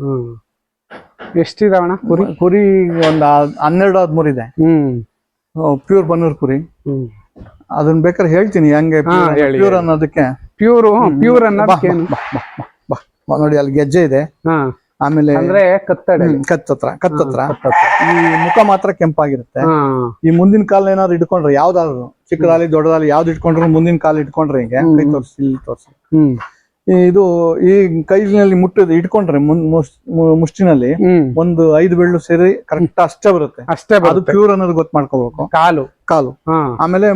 ಎಷ್ಟಿದಾವಣ ಕುರಿ? ಕುರಿ ಒಂದ್ ಹನ್ನೆರಡು ಹದಿಮೂರು ಇದೆ. ಪ್ಯೂರ್ ಬನ್ನೂರ್ ಕುರಿ. ಅದನ್ನ ಬೇಕಾದ್ರೆ ಹೇಳ್ತೀನಿ ಹೆಂಗೆ ಪ್ಯೂರ್ ಅನ್ನೋದಕ್ಕೆ. ಪ್ಯೂರ್ ಪ್ಯೂರ್ ಅನ್ನೋದಕ್ಕೆ ನೋಡಿ ಅಲ್ಲಿ ಗೆಜ್ಜೆ ಇದೆ. ಆಮೇಲೆ ಅಂದ್ರೆ ಕತ್ತಡೆ. ಕತ್ತತ್ರ ಕತ್ತತ್ರ. ಈ ಮುಖ ಮಾತ್ರ ಕೆಂಪಾಗಿರುತ್ತೆ. ಈ ಮುಂದಿನ ಕಾಲ ಏನಾದ್ರು ಇಟ್ಕೊಂಡ್ರೆ ಯಾವ್ದಾದ್ರು ಚಿಕ್ಕದಾಲಿ ದೊಡ್ಡದಾಲಿ ಯಾವ್ದು ಇಟ್ಕೊಂಡ್ರು ಮುಂದಿನ ಕಾಲ ಇಟ್ಕೊಂಡ್ರೆ ಹಿಂಗೆ ಕೈ ತೋರಿಸಿ ಇಲ್ಲಿ ತೋರಿಸಿ. ಇದು ಈ ಕೈನಲ್ಲಿ ಮುಟ್ಟಿದ್ ಇಟ್ಕೊಂಡ್ರೆ ಮುಷ್ಟಿನಲ್ಲಿ ಒಂದು ಐದು ಬೆಳ್ಳು ಸೇರಿ ಕರೆಕ್ಟ್ ಅಷ್ಟೇ ಬರುತ್ತೆ. ಅಷ್ಟೇ ಅದು ಪ್ಯೂರ್ ಅನ್ನೋದು ಗೊತ್ತ ಮಾಡ್ಕೋಬೇಕು. ಕಾಲು. ಕಾಲು. ಆಮೇಲೆ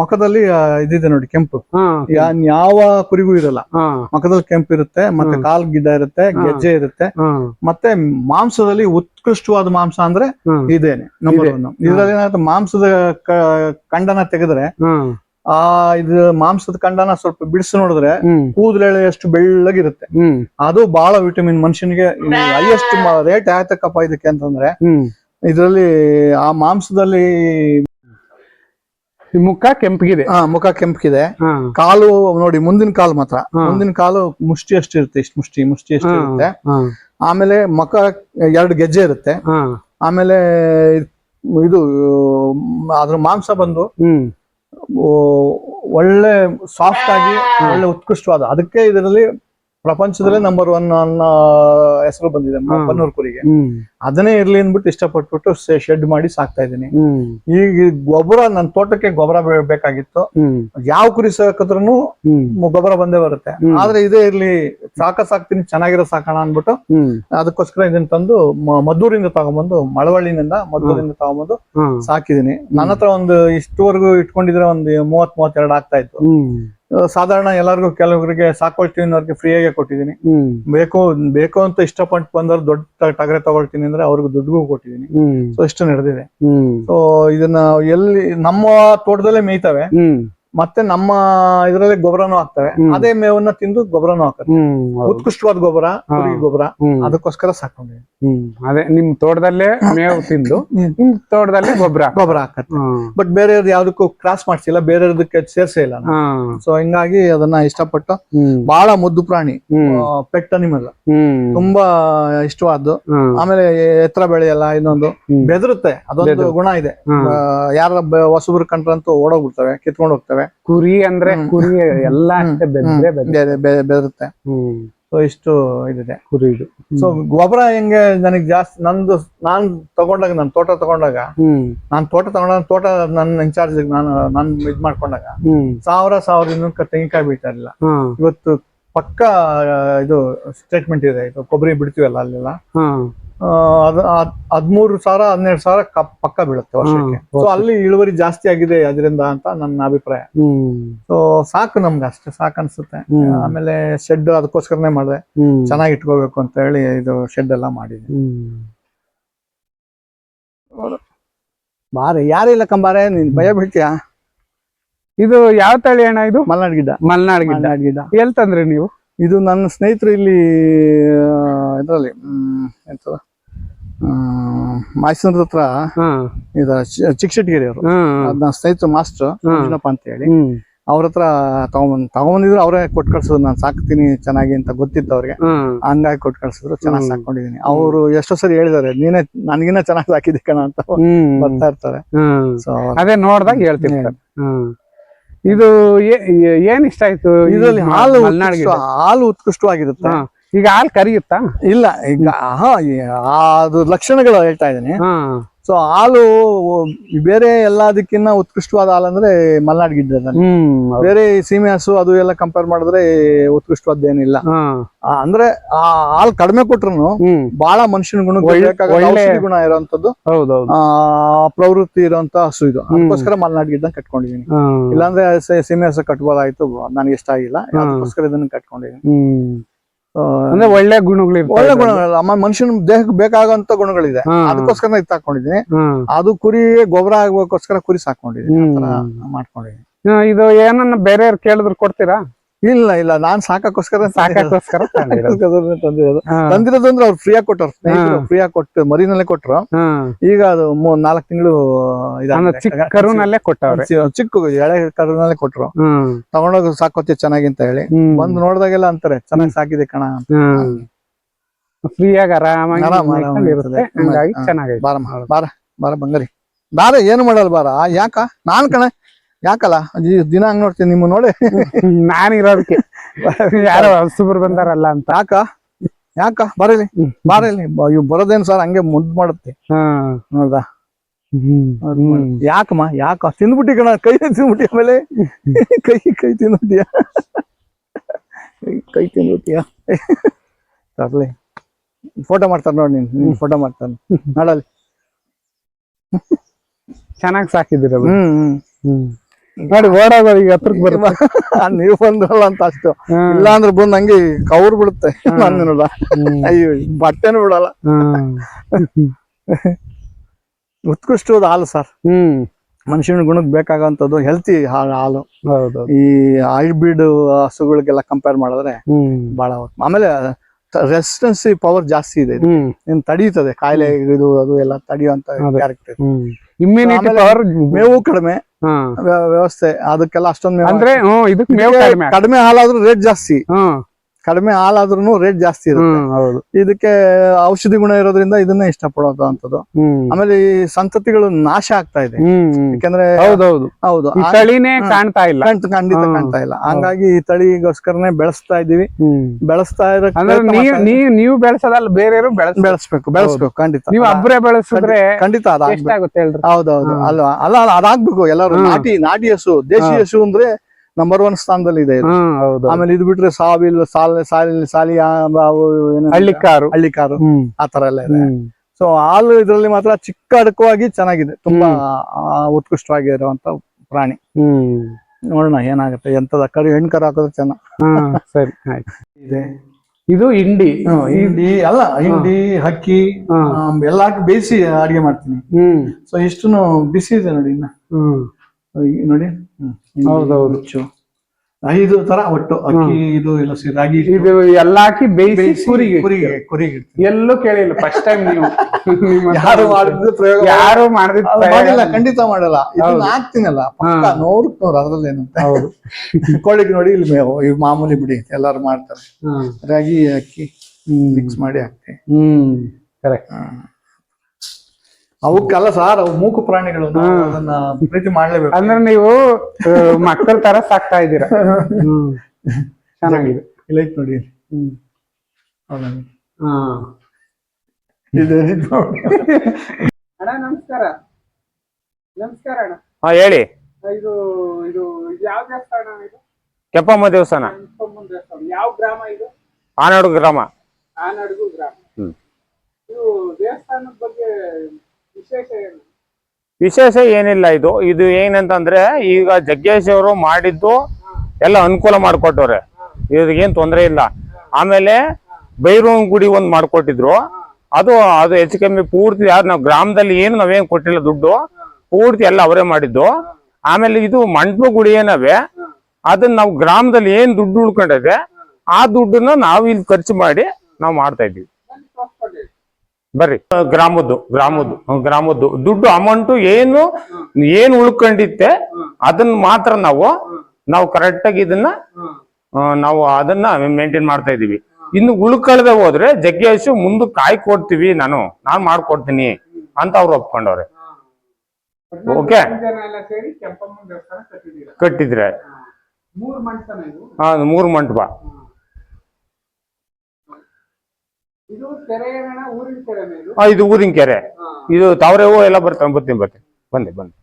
ಮಕದಲ್ಲಿ ಮುಖದಲ್ಲಿ ಇದಿದೆ ನೋಡಿ ಕೆಂಪು. ಯಾವ ಕುರಿಗೂ ಇರಲ್ಲ. ಮಕದಲ್ಲಿ ಮುಖದಲ್ಲಿ ಕೆಂಪು ಇರುತ್ತೆ ಮತ್ತೆ. ಕಾಲ್ ಗಿಡ್ಡ ಇರುತ್ತೆ ಗೆಜ್ಜೆ ಇರುತ್ತೆ. ಮತ್ತೆ ಮಾಂಸದಲ್ಲಿ ಉತ್ಕೃಷ್ಟವಾದ ಮಾಂಸ ಅಂದ್ರೆ ಇದೇನೆ ನಂಬರ್. ಒನ್ ಇದ್ರಲ್ಲಿ ಏನಾಗುತ್ತೆ ಮಾಂಸದ ಕಂಡನ ತೆಗೆದ್ರೆ ಆ ಇದು ಮಾಂಸದ ಕಂಡನ ಸ್ವಲ್ಪ ಬಿಡಿಸಿ ನೋಡಿದ್ರೆ ಕೂದಲೆಳೆ ಎಷ್ಟು ಬೆಳ್ಳಗಿರುತ್ತೆ. ಅದು ಬಹಳ ವಿಟಮಿನ್ ಮನುಷ್ಯನಿಗೆ ಹೈಯೆಸ್ಟ್ ರೇಟ್ ಯಾತಕ್ಕಪ್ಪ ಇದಕ್ಕೆ ಅಂತಂದ್ರೆ ಇದರಲ್ಲಿ ಆ ಮಾಂಸದಲ್ಲಿ ಮುಖ ಕೆಂಪಗಿದೆ. ಆ, ಮುಖ ಕೆಂಪಗಿದೆ. ಹಾ. ಕಾಲು ನೋಡಿ ಮುಂದಿನ ಕಾಲು ಮಾತ್ರ. ಹಾ. ಮುಂದಿನ ಕಾಲು ಮುಷ್ಟಿ ಅಷ್ಟು ಇರುತ್ತೆ ಇಷ್ಟು ಮುಷ್ಟಿ ಮುಷ್ಟಿ ಅಷ್ಟು ಇರುತ್ತೆ. ಹಾ. ಆಮೇಲೆ ಮುಖ ಎರಡು ಗೆಜ್ಜೆ ಇರುತ್ತೆ. ಹಾ. ಆಮೇಲೆ ಇದು ಅದ್ರ ಮಾಂಸ ಬಂದು ಹ್ಮ್. ಓ, ಒಳ್ಳೆ ಸಾಫ್ಟ್ ಆಗಿ ಒಳ್ಳೆ ಉತ್ಕೃಷ್ಟವಾದ ಅದಕ್ಕೆ ಇದರಲ್ಲಿ ಪ್ರಪಂಚದಲ್ಲೇ ನಂಬರ್ ಒನ್ ಅನ್ನೋ ಹೆಸರು ಬಂದಿದೆ ಹಾ. ಬನ್ನೂರು ಕುರಿಗೆ ಹ್ಮ್. ಅದನ್ನೇ ಇರ್ಲಿ ಅಂದ್ಬಿಟ್ಟು ಇಷ್ಟಪಟ್ಬಿಟ್ಟು ಶೆಡ್ ಮಾಡಿ ಸಾಕ್ತಾ ಇದೀನಿ ಈಗ ಈ ಗೊಬ್ಬರ ನನ್ನ ತೋಟಕ್ಕೆ ಗೊಬ್ಬರ ಬೇಕಾಗಿತ್ತು. ಯಾವ ಕುರಿ ಸಾಕಿದ್ರು ಗೊಬ್ಬರ ಬಂದೇ ಬರುತ್ತೆ. ಆದ್ರೆ ಇದೇ ಇರ್ಲಿ ಸಾಕ ಸಾಕ್ತೀನಿ ಚೆನ್ನಾಗಿರೋ ಸಾಕೋಣ ಅನ್ಬಿಟ್ಟು ಅದಕ್ಕೋಸ್ಕರ ಇದನ್ನ ತಂದು ಮದ್ದೂರಿಂದ ತಗೊಂಬಂದು ಮಳವಳ್ಳಿನಿಂದ ಮದ್ದೂರಿಂದ ತಗೊಂಬಂದು ಸಾಕಿದೀನಿ ನನ್ನ ಹತ್ರ ಒಂದು ಇಷ್ಟುವರೆಗೂ ಇಟ್ಕೊಂಡಿದ್ರೆ ಒಂದು ಮೂವತ್ ಮೂವತ್ತೆರಡು ಆಗ್ತಾ ಇತ್ತು. ಸಾಧಾರಣ ಎಲ್ಲರಿಗೂ ಕೆಲವರಿಗೆ ಸಾಕೊಳ್ತೀನಿ ಅನ್ನೋರ್ಗೆ ಫ್ರೀಯಾಗೆ ಕೊಟ್ಟಿದ್ದೀನಿ. ಬೇಕು ಬೇಕು ಅಂತ ಇಷ್ಟಪಟ್ಟು ಬಂದವ್ರು ದೊಡ್ಡ ಟಗರೆ ತಗೊಳ್ತೀನಿ ಅಂದ್ರೆ ಅವ್ರಿಗೆ ದುಡ್ಡುಗೂ ಕೊಟ್ಟಿದ್ದೀನಿ. ಅಷ್ಟು ಸೊ ಇಷ್ಟು ನಡೆದಿದೆ. ಸೊ ಇದನ್ನ ಎಲ್ಲಿ ನಮ್ಮ ತೋಟದಲ್ಲೇ ಮೇಯ್ತವೆ. ಮತ್ತೆ ನಮ್ಮ ಇದರಲ್ಲಿ ಗೊಬ್ಬರನೂ ಹಾಕ್ತವೆ. ಅದೇ ಮೇವನ್ನ ತಿಂದು ಗೊಬ್ಬರನೂ ಹಾಕುತ್ತೆ ಉತ್ಕೃಷ್ಟವಾದ ಗೊಬ್ಬರ ಕುರಿ ಗೊಬ್ಬರ ಅದಕ್ಕೋಸ್ಕರ ಹ್ಮ್ ಅದೇ ನಿಮ್ ತೋಟದಲ್ಲೇ ಮೇವು ತಿಂದು. ನಿಮ್ ತೋಟದಲ್ಲೇ ಗೊಬ್ಬರ ಗೊಬ್ಬರ ಹಾಕತ್ತೆ ಬಟ್ ಬೇರೆಯವ್ರದ್ದು ಯಾವ್ದಕ್ಕೂ ಕ್ರಾಸ್ ಮಾಡ್ಸಿಲ್ಲ ಬೇರೆಯವ್ರದಕ್ಕೆ ಸೇರ್ಸೇ ಇಲ್ಲ ಸೊ ಹಿಂಗಾಗಿ ಅದನ್ನ ಇಷ್ಟಪಟ್ಟು ಬಹಳ ಮುದ್ದು ಪ್ರಾಣಿ ಪೆಟ್ಟ ಪೆಟ್ ಅನಿಮಲ್ ತುಂಬಾ ಇಷ್ಟವಾದ್ದು. ಆಮೇಲೆ ಎತ್ತರ ಬೆಳೆಯಲ್ಲ ಇನ್ನೊಂದು ಬೆದರುತ್ತೆ. ಅದೊಂದು ಗುಣ ಇದೆ. ಯಾರ ಹೊಸಬ್ರು ಕಂಡ್ರಂತೂ ಓಡೋಗ್ಬಿಡ್ತವೆ ಕಿತ್ಕೊಂಡು ಹೋಗ್ತವೆ. ಕುರಿ ಅಂದ್ರೆ ಕುರಿ ಎಲ್ಲಾ ಅಷ್ಟೇ ಬೆದ್ರೆ ಬೆದರುತ್ತೆ ಸೊ ಇಷ್ಟು ಇದಿದೆ. ಕುರಿದು ಸೊ ಗೊಬ್ಬರ ಹೆಂಗೆ ನನಗೆ ಜಾಸ್ತಿ ನಂದು ನಾನ್ ತಗೊಂಡಾಗ ನಾನು ತೋಟ ತಗೊಂಡಾಗ ನಾನ್ ತೋಟ ತಗೊಂಡಾಗ ತೋಟ ನನ್ನ ಇನ್ಚಾರ್ಜ್ ನಾನು ನಾನು ಇದ್ ಮಾಡ್ಕೊಂಡಾಗ ಸಾವಿರ ಸಾವಿರ ಇನ್ನೂ ತೆಂಗಿನಕಾಯಿ ಬೀಳ್ತಾ ಇರಲಿಲ್ಲ ಇವತ್ತು ಪಕ್ಕ ಇದು ಸ್ಟೇಟ್ಮೆಂಟ್ ಇದೆ ಇದು ಕೊಬ್ಬರಿ ಬಿಡ್ತೀವಲ್ಲ ಅಲ್ಲೆಲ್ಲ? ಅದು ಹದ್ಮೂರು ಸಾವಿರ ಹನ್ನೆರಡು ಸಾವಿರ ಪಕ್ಕ ಬೀಳುತ್ತೆ ವರ್ಷಕ್ಕೆ. ಸೊ ಅಲ್ಲಿ ಇಳುವರಿ ಜಾಸ್ತಿ ಆಗಿದೆ ಅದರಿಂದ ಅಂತ ನನ್ನ ಅಭಿಪ್ರಾಯ. ಸೊ ಸಾಕು ನಮ್ಗೆ ಅಷ್ಟೇ ಸಾಕು ಅನ್ಸುತ್ತೆ. ಆಮೇಲೆ ಶೆಡ್ ಅದಕ್ಕೋಸ್ಕರನೇ ಮಾಡಿದೆ. ಚೆನ್ನಾಗಿ ಇಟ್ಕೋಬೇಕು ಅಂತ ಹೇಳಿ ಇದು ಶೆಡ್ ಎಲ್ಲ ಮಾಡಿದೆ. ಬಾರೆ ಯಾರಿಲ್ಲ ಕಂಬಾರೆ ನೀನ್ ಭಯ ಬೀಳ್ತೀಯ? ಇದು ಯಾವ ತಳಿ ಅಣ್ಣ ಇದು? ಮಲ್ನಾಡ್ ಗಿಡ್ಡ ಮಲ್ನಾಡ್ ಗಿಡ್ಡ ಮಲ್ನಾಡ್ ಗಿಡ್ಡ ಎಲ್ ತಂದ್ರಿ ನೀವು? ಇದು ನನ್ನ ಸ್ನೇಹಿತರು ಇಲ್ಲಿ ಇದರಲ್ಲಿ ಎಂತದ? ಮೈಸೂರು ಹತ್ರ ಇದ ಚಿಕ್ಕಶೆಟ್ಟಿಗೆರಿ ಅವರು ಅದ್ನ ಸ್ನೇಹಿತ ಸ್ನೇಹಿತರು ಮಾಸ್ಟರ್. ಮಂಜುನಪ್ಪ ಅಂತ ಹೇಳಿ ಅವ್ರ ಹತ್ರ ತಗೊಂಬಂದ್ ತಗೊಂಬಂದಿದ್ರು ಅವರೇ ಕೊಟ್ಟು ಕಳ್ಸೋದು ನಾನು ಸಾಕ್ತೀನಿ ಚೆನ್ನಾಗಿ ಅಂತ ಗೊತ್ತಿತ್ತು ಅವ್ರಿಗೆ. ಹಂಗಾಗಿ ಕೊಟ್ಟು ಕಳ್ಸಿದ್ರು ಚೆನ್ನಾಗಿ. ಸಾಕೊಂಡಿದೀನಿ ಅವರು ಎಷ್ಟೋ ಸರಿ ಹೇಳಿದಾರೆ ನೀನೇ ನನ್ಗಿನ್ನ ಚೆನ್ನಾಗಿ ಸಾಕಿದ್ದೆ ಕಣ ಅಂತ ಬರ್ತಾ ಇರ್ತಾರೆ. ಸೊ ಅದೇ ನೋಡ್ದಾಗ ಹೇಳ್ತೀನಿ ಇದು ಏನ್ ಇಷ್ಟ ಆಯ್ತು ಇದರಲ್ಲಿ ಹಾಲು ಹಾಲು ಉತ್ಕೃಷ್ಟವಾಗಿರುತ್ತೆ. ಈಗ ಹಾಲು ಕರಿಯುತ್ತಾ? ಇಲ್ಲ ಈಗ ಹಾ ಅದು ಲಕ್ಷಣಗಳು ಹೇಳ್ತಾ ಇದ್ದೀನಿ. ಸೊ ಹಾಲು ಬೇರೆ ಎಲ್ಲದಕ್ಕಿಂತ ಉತ್ಕೃಷ್ಟವಾದ ಹಾಲು ಅಂದ್ರೆ ಮಲ್ನಾಡ್ ಗಿಡ್ಡ ಬೇರೆ ಸೀಮೆ ಹಸು ಅದು ಎಲ್ಲ ಕಂಪೇರ್ ಮಾಡಿದ್ರೆ ಉತ್ಕೃಷ್ಟವಾದ್ದೇನಿಲ್ಲ. ಅಂದ್ರೆ ಆ ಹಾಲು ಕಡಿಮೆ ಕೊಟ್ರು ಬಹಳ ಮನುಷ್ಯನ ಗುಣ ಗುಣ ಇರುವಂತದ್ದು ಪ್ರವೃತ್ತಿ ಇರುವಂತ ಹಸು ಇದು. ಅದಕ್ಕೋಸ್ಕರ ಮಲ್ನಾಡ್ ಗಿಡ್ಡ ಕಟ್ಕೊಂಡಿದೀನಿ ಇಲ್ಲಾಂದ್ರೆ ಸೀಮೆ ಹಸು ಕಟ್ಬೋದಾಯ್ತು ನನಗೆ ಇಷ್ಟ ಆಗಿಲ್ಲ. ಅದಕ್ಕೋಸ್ಕರ ಇದನ್ನ ಕಟ್ಕೊಂಡಿದೀನಿ ಅಂದ್ರೆ ಒಳ್ಳೆ ಗುಣಗಳು ಒಳ್ಳೆ ಗುಣಗಳಲ್ಲ. ಮನುಷ್ಯನ ದೇಹಕ್ಕೆ ಬೇಕಾಗುವಂತ ಗುಣಗಳಿದೆ. ಅದಕ್ಕೋಸ್ಕರ ಇದು ಹಾಕೊಂಡಿದೀನಿ ಅದು ಕುರಿ ಗೊಬ್ಬರ ಆಗ್ಬೇಕೋಸ್ಕರ ಕುರಿ ಸಾಕೊಂಡಿದೀನಿ ಮಾಡ್ಕೊಂಡಿದ್ದೀನಿ. ಮಾಡ್ಕೊಂಡಿದೀನಿ ಇದು ಏನನ್ನ ಬೇರೆಯವ್ರು ಕೇಳಿದ್ರು ಕೊಡ್ತೀರಾ? ಇಲ್ಲ ಇಲ್ಲ ನಾನ್ ಸಾಕಕ್ಕೋಸ್ಕರ ಸಾಕಕ್ಕೋಸ್ಕರ ತಂದಿರೋದು. ತಂದಿರೋದು. ಅಂದ್ರೆ ಅವ್ರು ಫ್ರೀಯಾಗಿ ಕೊಟ್ಟರು ಫ್ರೀ ಫ್ರೀಯಾಗಿ ಕೊಟ್ಟು ಮರಿನಲ್ಲೇ ಕೊಟ್ರು. ಈಗ ಅದು ಮೂರ್ ನಾಲ್ಕು ತಿಂಗಳು ಕರುನಲ್ಲೇ ಕೊಟ್ಟವ್ರೆ. ಚಿಕ್ಕ ಎಳೆ ಕರುನಲ್ಲೇ ಕೊಟ್ರು. ತಗೊಂಡೋಗ ಸಾಕೋತಿ ಚೆನ್ನಾಗಿ ಅಂತ ಹೇಳಿ. ಬಂದು ನೋಡಿದಾಗೆಲ್ಲ ಅಂತಾರೆ ಚೆನ್ನಾಗಿ ಸಾಕಿದೆ ಕಣ ಫ್ರೀಯಾಗಿ ಆರಾಮಾಗಿ ಬಾರ ಬಾರ ಬಾರ ಬಂಗಾರಿ. ಬಾರ ಏನು ಮಾಡಲ್ ಬಾರ? ಯಾಕ? ನಾನ್ ಕಣ ಯಾಕಲ್ಲ? ದಿನ ಹಂಗ್ ನೋಡ್ತೀನಿ ನಿಮ್ಮ ನೋಡಿ. ನಾನಿರೋದಕ್ಕೆ ಯಾರೋ ಹೊಸಬ್ರು ಬಂದಾರಲ್ಲ ಅಂತ. ಯಾಕ? ಯಾಕ? ಬರಲಿ. ಬರಲಿ. ಇವ್ ಬರೋದೇನ್ ಸರ್? ಹಂಗೆ ಮುದ್ದು ಮಾಡುತ್ತೆ. ಹೌದಾ? ನೋಡ್ದಾ ಯಾಕಮ್ಮ? ಯಾಕ? ತಿಂದ್ಬಿಟ್ಟಿ ಕಣ ಕೈ ತಿಂದ್ಬಿಟ್ಟಿ ಆಮೇಲೆ? ಕೈ ಕೈ ತಿಂದ್ಬಿಟ್ಟಿಯ ಕೈ ತಿಂದ್ಬಿಟ್ಟಿಯ ತರ್ಲಿ. ಫೋಟೋ ಮಾಡ್ತಾರ ನೋಡಿ ನೀನ್. ನೀನ್ ಫೋಟೋ ಮಾಡ್ತಾನೆ. ನೋಡಲಿ ಚೆನ್ನಾಗಿ ಸಾಕಿದ್ದೀರ. ಹ್ಮ್. ಹ್ಮ್. ನೋಡಿ ಓಡೋದು ಈಗ ಹತ್ರಕ್ಕೆ ಬರುತ್ತೆ. ನೀವು ಬಂದ್ರಲ್ಲ ಅಂತ ಅಷ್ಟು. ಇಲ್ಲ ಅಂದ್ರೆ ಬಂದ್ ಹಂಗೆ ಕವರ್ ಬಿಡುತ್ತೆ ನಂದಿನಲ್ಲ ಅಯ್ಯೋ ಬಟ್ಟೆನೂ ಬಿಡಲ್ಲ. ಉತ್ಕೃಷ್ಟವಾದ ಹಾಲು ಸರ್. ಹ್ಮ್. ಮನುಷ್ಯನ ಗುಣಕ್ಕೆ ಬೇಕಾಗುವಂತದ್ದು ಹೆಲ್ತಿ ಹಾಲು ಹೌದು ಈ ಹೈಬ್ರಿಡ್ ಹಸುಗಳಿಗೆಲ್ಲ ಕಂಪೇರ್ ಮಾಡಿದ್ರೆ ಬಹಳ. ಆಮೇಲೆ ರೆಸಿಸ್ಟೆನ್ಸಿ ಪವರ್ ಜಾಸ್ತಿ ಇದೆ ಇನ್ ತಡೀತದೆ. ಕಾಯಿಲೆ ಇದು ಅದು ಎಲ್ಲ ತಡೆಯುವಂತ. ಕ್ಯಾರೆಕ್ಟರ್ ಇಮ್ಯುನಿಟಿ ಪವರ್ ಮೇವು ಕಡಿಮೆ. ವ್ಯವಸ್ಥೆ. ಅದಕ್ಕೆಲ್ಲ ಅಷ್ಟೊಂದು ಅಂದ್ರೆ ಕಡಿಮೆ ಕಡಿಮೆ ಹಾಲಾದ್ರೂ ರೇಟ್ ಜಾಸ್ತಿ. ಕಡಿಮೆ ಹಾಲಾದ್ರೂ ರೇಟ್ ಜಾಸ್ತಿ ಇರುತ್ತೆ. ಹೌದು. ಇದಕ್ಕೆ ಔಷಧಿ ಗುಣ ಇರೋದ್ರಿಂದ ಇದನ್ನ ಇಷ್ಟ ಪಡೋದಂತದ್ದು ಆಮೇಲೆ ಈ ಸಂತತಿಗಳು ನಾಶ ಆಗ್ತಾ ಇದೆ. ಯಾಕಂದ್ರೆ ಹೌದೌದು. ಹೌದು. ಆ- ತಳಿನೇ ಕಾಣ್ತಾ ಇಲ್ಲ. ಖಂಡಿತ ಕಾಣ್ತಾ ಇಲ್ಲ. ಹಂಗಾಗಿ ಈ ತಳಿಗೋಸ್ಕರನೇ ಬೆಳೆಸ್ತಾ ಇದೀವಿ ಬೆಳೆಸ್ತಾ ಇರೋ ನೀವ್ ಬೆಳೆಸೋದಲ್ಲ ಬೇರೆಯವರು ಬೆಳೆಸ ಬೆಳೆಸ್ಬೇಕು. ಬೆಳೆಸ್ಬೇಕು ಖಂಡಿತ. ನೀವು ಅಬ್ಬರೇ ಬೆಳೆಸಿದ್ರೆ ಖಂಡಿತ ಅದಾಗುತ್ತೆ ಹೌದೌದು. ಅಲ್ವಾ ಅಲ್ಲ ಅಲ್ಲ ಅದಾಗ್ಬೇಕು ಎಲ್ಲರೂ. ನಾಟಿ ನಾಟಿ ಹಸು ದೇಶಿ ಹಸು ಅಂದ್ರೆ ನಂಬರ್ ಒನ್ ಸ್ಥಾನದಲ್ಲಿ ಇದೆ ಇದು. ಹ್ಮ್ ಹೌದು. ಆಮೇಲೆ ಇದು ಬಿಟ್ರೆ ಸಾವಿಲ್ ಸಾಲ ಸಾಲಿ ಸಾಲಿ ಹಳ್ಳಿ ಕಾರು ಹಳ್ಳಿ ಕಾರು ಹ್ಮ್. ಆ ತರ ಎಲ್ಲ ಇದೆ. ಹ್ಮ್. ಸೊ ಹಾಲು ಇದರಲ್ಲಿ ಮಾತ್ರ ಚಿಕ್ಕ ಅಡಕವಾಗಿ ಚೆನ್ನಾಗಿದೆ. ತುಂಬಾ ಆ, ಉತ್ಕೃಷ್ಟವಾಗಿರುವಂತ ಪ್ರಾಣಿ. ಹ್ಮ್. ನೋಡೋಣ ಏನಾಗುತ್ತೆ? ಎಂತದ ಕರು ಹೆಣ್ ಕರು ಹಾಕೋದ್ರೆ ಚೆನ್ನಾಗಿ ಹಾ ಸರಿ ಆಯ್ತು. ಇದೆ. ಇದು ಇಂಡಿ ಹಿಂಡಿ ಅಲ್ಲ ಹಿಂಡಿ ಹಕ್ಕಿ ಹಾ. ಎಲ್ಲ ಹಾಕಿ ಬೇಯಿಸಿ ಅಡಿಗೆ ಮಾಡ್ತೀನಿ. ಹ್ಮ್. ಸೊ ಇಷ್ಟು ಬಿಸಿ ಇದೆ ನೋಡಿ ಇನ್ನ. ಹ್ಮ್. ನೋಡಿ. ಹೌದೌದು. ಐದು ತರ ಒಟ್ಟು ಅಕ್ಕಿ ಇದು ಇಲ್ಲ ಸಿ ರಾಗಿ ಹಿಟ್ಟು. ಇದು ಎಲ್ಲ ಹಾಕಿ ಬೇಯಿಸಿ ಬೇಯಿಸಿ ಕುರಿಗೆ ಕುರಿಗೆ ಕುರಿಗೆ. ಎಲ್ಲೂ ಕೇಳಿಲ್ಲ. ಫಸ್ಟ್ ಟೈಮ್ ನೀವು. ನಿಮ್ಮ ಯಾರು ಮಾಡಿದ್ರು ಪ್ರಯೋಗ ಯಾರು ಮಾಡಿದ ಅದು ಮಾಡಿಲ್ಲ ಖಂಡಿತ ಮಾಡಲ್ಲ. ಇದನ್ನ ಹಾಕ್ತೀನಲ್ಲ ಪಕ್ಕ ನೂರಕ್ ನೂರು ಅದ್ರಲ್ಲಿ ಏನಂತ ಹೌದು. [LAUGHS] ಕೋಳಿಗೆ ನೋಡಿ ಇಲ್ಲಿ ಮೇವು ಇವ್ ಮಾಮೂಲಿ ಬಿಡಿ ಎಲ್ಲಾರು ಮಾಡ್ತಾರೆ. ರಾಗಿ ಅಕ್ಕಿ ಹ್ಮ್. ಮಿಕ್ಸ್ ಮಾಡಿ ಹಾಕ್ತೀನಿ ಹ್ಮ್. ಕರೆಕ್ಟ್ ಅವಕ್ಕೆಲ್ಲ ಸಾರ್ ಅವು ಮೂಕು ಪ್ರಾಣಿಗಳು. ನಾವು ಅದನ್ನ ಪ್ರೀತಿ ಮಾಡ್ಲೇಬೇಕು. ಅಂದ್ರೆ ನೀವು ಮಕ್ಕಳ ತರ ಸಾಕ್ತಾ ಇದ್ದೀರಾ? ಹ್ಮ್. ಚೆನ್ನಾಗಿದೆ. ಇಲ್ಲ ಐತ್ ನೋಡಿ. ಹ್ಮ್. ಹೌದಾ? ಹಾ. ಇದು ಅಣ್ಣ ನಮಸ್ಕಾರ. ನಮಸ್ಕಾರ ಅಣ್ಣ. ಹಾ ಹೇಳಿ. ಇದು ಇದು ಇದು ಯಾವ ದೇವಸ್ಥಾನ ಇದು? ಕೆಪ್ಪಮ್ಮ ದೇವಸ್ಥಾನ. ಅನ್ಕೊಂಬಂದ್ ದೇವಸ್ಥಾನ. ಯಾವ ಗ್ರಾಮ ಇದು? ಆನಾಡು ಗ್ರಾಮ. ಆನಾಡು ಗ್ರಾಮ. ಹ್ಮ್. ಇದು ದೇವಸ್ಥಾನದ ಬಗ್ಗೆ ವಿಶೇಷ ಏನಿಲ್ಲ ಇದು. ಇದು ಏನಂತಂದ್ರೆ ಈಗ ಜಗ್ಗೇಶ್ ಅವರು ಮಾಡಿದ್ದು ಎಲ್ಲ ಅನುಕೂಲ ಮಾಡಿಕೊಟ್ಟವ್ರೆ. ಇವ್ರಿಗೇನ್ ತೊಂದರೆ ಇಲ್ಲ. ಆಮೇಲೆ ಬೈರೂನ್ ಗುಡಿ ಒಂದು ಮಾಡ್ಕೊಟ್ಟಿದ್ರು. ಅದು ಅದು ಹೆಚ್ಚು ಕಮ್ಮಿ ಪೂರ್ತಿ ಯಾರು ನಾವು ಗ್ರಾಮದಲ್ಲಿ ಏನು ನಾವೇನು ಕೊಟ್ಟಿಲ್ಲ ದುಡ್ಡು ಪೂರ್ತಿ ಎಲ್ಲ ಅವರೇ ಮಾಡಿದ್ದು. ಆಮೇಲೆ ಇದು ಮಂಟಪ ಗುಡಿ ಏನವೆ ಅದನ್ನ ನಾವು ಗ್ರಾಮದಲ್ಲಿ ಏನು ದುಡ್ಡು ಉಳ್ಕೊಂಡಿದೆ ಆ ದುಡ್ಡನ್ನ ನಾವು ಇಲ್ಲಿ ಖರ್ಚು ಮಾಡಿ ನಾವು ಮಾಡ್ತಾ ಇದ್ವಿ ಬರ್ರಿ. ಗ್ರಾಮದ್ದು ಗ್ರಾಮದ್ದು ಗ್ರಾಮದ್ದು. ದುಡ್ಡು ಅಮೌಂಟ್ ಏನು ಏನು ಉಳ್ಕೊಂಡಿತ್ತೆ ಅದನ್ನ ಮಾತ್ರ ನಾವು ನಾವು ಕರೆಕ್ಟಾಗಿ ಇದನ್ನ ನಾವು ಅದನ್ನ ಮೇಂಟೈನ್ ಮಾಡ್ತಾ ಇದೀವಿ ಇನ್ನು ಉಳ್ಕೊಳ್ದೆ ಹೋದ್ರೆ ಜಗ್ಗೇಶ್ ಮುಂದೆ ಕಾಯ್ ಕೊಡ್ತೀವಿ ನಾನು. ನಾನು ಮಾಡ್ಕೊಡ್ತೀನಿ ಅಂತ ಅವ್ರು ಒಪ್ಕೊಂಡವ್ರೆ. ಓಕೆ ಕಟ್ಟಿದ್ರೆ. ಮೂರು ಮಂಟಪ. ಇದು ಊರಿನ ಕೆರೆ ಇದು? ತಾವರೆವು ಎಲ್ಲ ಬರ್ತಾರೆ ಬರ್ತೀನಿ ಬರ್ತೀನಿ ಬಂದೆ ಬಂದೆ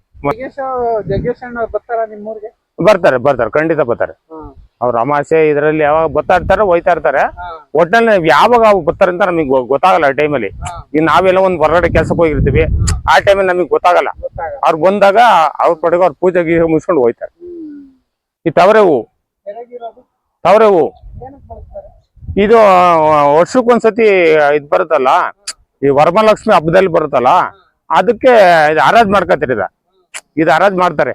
ಬರ್ತಾರ ಬರ್ತಾರೆ ಬರ್ತಾರೆ ಖಂಡಿತ ಬರ್ತಾರೆ. ಅವ್ರ ಅಮಾಸೆ ಇದರಲ್ಲಿ ಯಾವಾಗ ಬರ್ತಾ ಇರ್ತಾರೆ ಹೋಯ್ತಾ ಇರ್ತಾರೆ. ಒಟ್ಟಿನಲ್ಲಿ ಯಾವಾಗ ಬರ್ತಾರೆ ಅಂತ ನಮಗೆ ಗೊತ್ತಾಗಲ್ಲ ಆ ಟೈಮಲ್ಲಿ. ಈಗ ನಾವೆಲ್ಲ ಒಂದ್ ಹೊರಗಡೆ ಕೆಲ್ಸಕ್ಕೆ ಹೋಗಿರ್ತೀವಿ. ಆ ಟೈಮಲ್ಲಿ ನಮಗೆ ಗೊತ್ತಾಗಲ್ಲ. ಅವ್ರು ಬಂದಾಗ ಅವ್ರ ಪಡೆಗೆ ಅವ್ರ ಪೂಜೆ ಗೀಜೆ ಮುಗಿಸ್ಕೊಂಡು ಹೋಯ್ತಾರೆ. ಈ ತವರೆ ಹೂವು. ತವರೆ ಹೂವು. ಇದು ವರ್ಷಕ್ಕೊಂದ್ಸತಿ ಇದ್ ಬರುತ್ತಲ್ಲ? ಈ ವರಮಹಾಲಕ್ಷ್ಮಿ ಹಬ್ಬದಲ್ಲಿ ಬರುತ್ತಲ್ಲ? ಅದಕ್ಕೆ ಇದು ಆರಾಜ್ ಮಾಡ್ಕೋತಾರೆ ಇದ. ಇದು ಆರಾಜ್ ಮಾಡ್ತಾರೆ.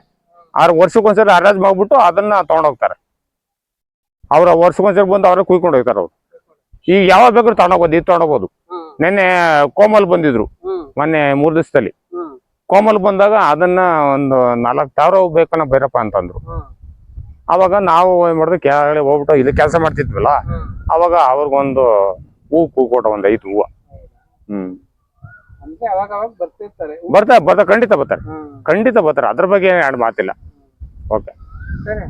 ಆರು ವರ್ಷಕ್ಕೊಂದ್ಸರಿ ಆರಾಜ್ ಮಾಡ್ಬಿಟ್ಟು ಅದನ್ನ ತಗೊಂಡೋಗ್ತಾರೆ ಅವ್ರ ವರ್ಷಕ್ಕೊಂದ್ಸರಿ ಬಂದು ಅವ್ರಿಗೆ ಕುಯ್ಕೊಂಡು ಹೋಗ್ತಾರೆ ಅವ್ರು. ಈಗ ಯಾವಾಗ ಬೇಕಾದ್ರೂ ತಗೊಂಡೋಗ್ಬೋದು ಇದು ತಗೊಂಡೋಗ್ಬೋದು ನೆನ್ನೆ ಕೋಮಲ್ ಬಂದಿದ್ರು ಮೊನ್ನೆ ಮೂರ್ ದಿವಸದಲ್ಲಿ. ಕೋಮಲ್ ಬಂದಾಗ ಅದನ್ನ ಒಂದು ನಾಲ್ಕು ಸಾವಿರ ಬೇಕನ್ನ ಬೈರಪ್ಪ ಅಂತಂದ್ರು. ಅವಾಗ ನಾವು ಏನ್ ಮಾಡಿದ್ವಿ ಕೆಳಗಡೆ ಹೋಗ್ಬಿಟ್ಟು ಇಲ್ಲಿ ಕೆಲಸ ಮಾಡ್ತಿದ್ವಲ್ಲ ಅವಾಗ ಅವ್ರಿಗೊಂದು ಹೂ ಕೂಕೊಟ ಒಂದ್ ಐದು ಹೂವು. ಹ್ಮ್. ಬರ್ತಾ ಬರ್ತಾರೆ ಖಂಡಿತ ಬರ್ತಾರೆ. ಖಂಡಿತ ಬರ್ತಾರೆ. ಅದ್ರ ಬಗ್ಗೆ ಏನು ಮಾತಿಲ್ಲ. ಓಕೆ. ಸರಿ.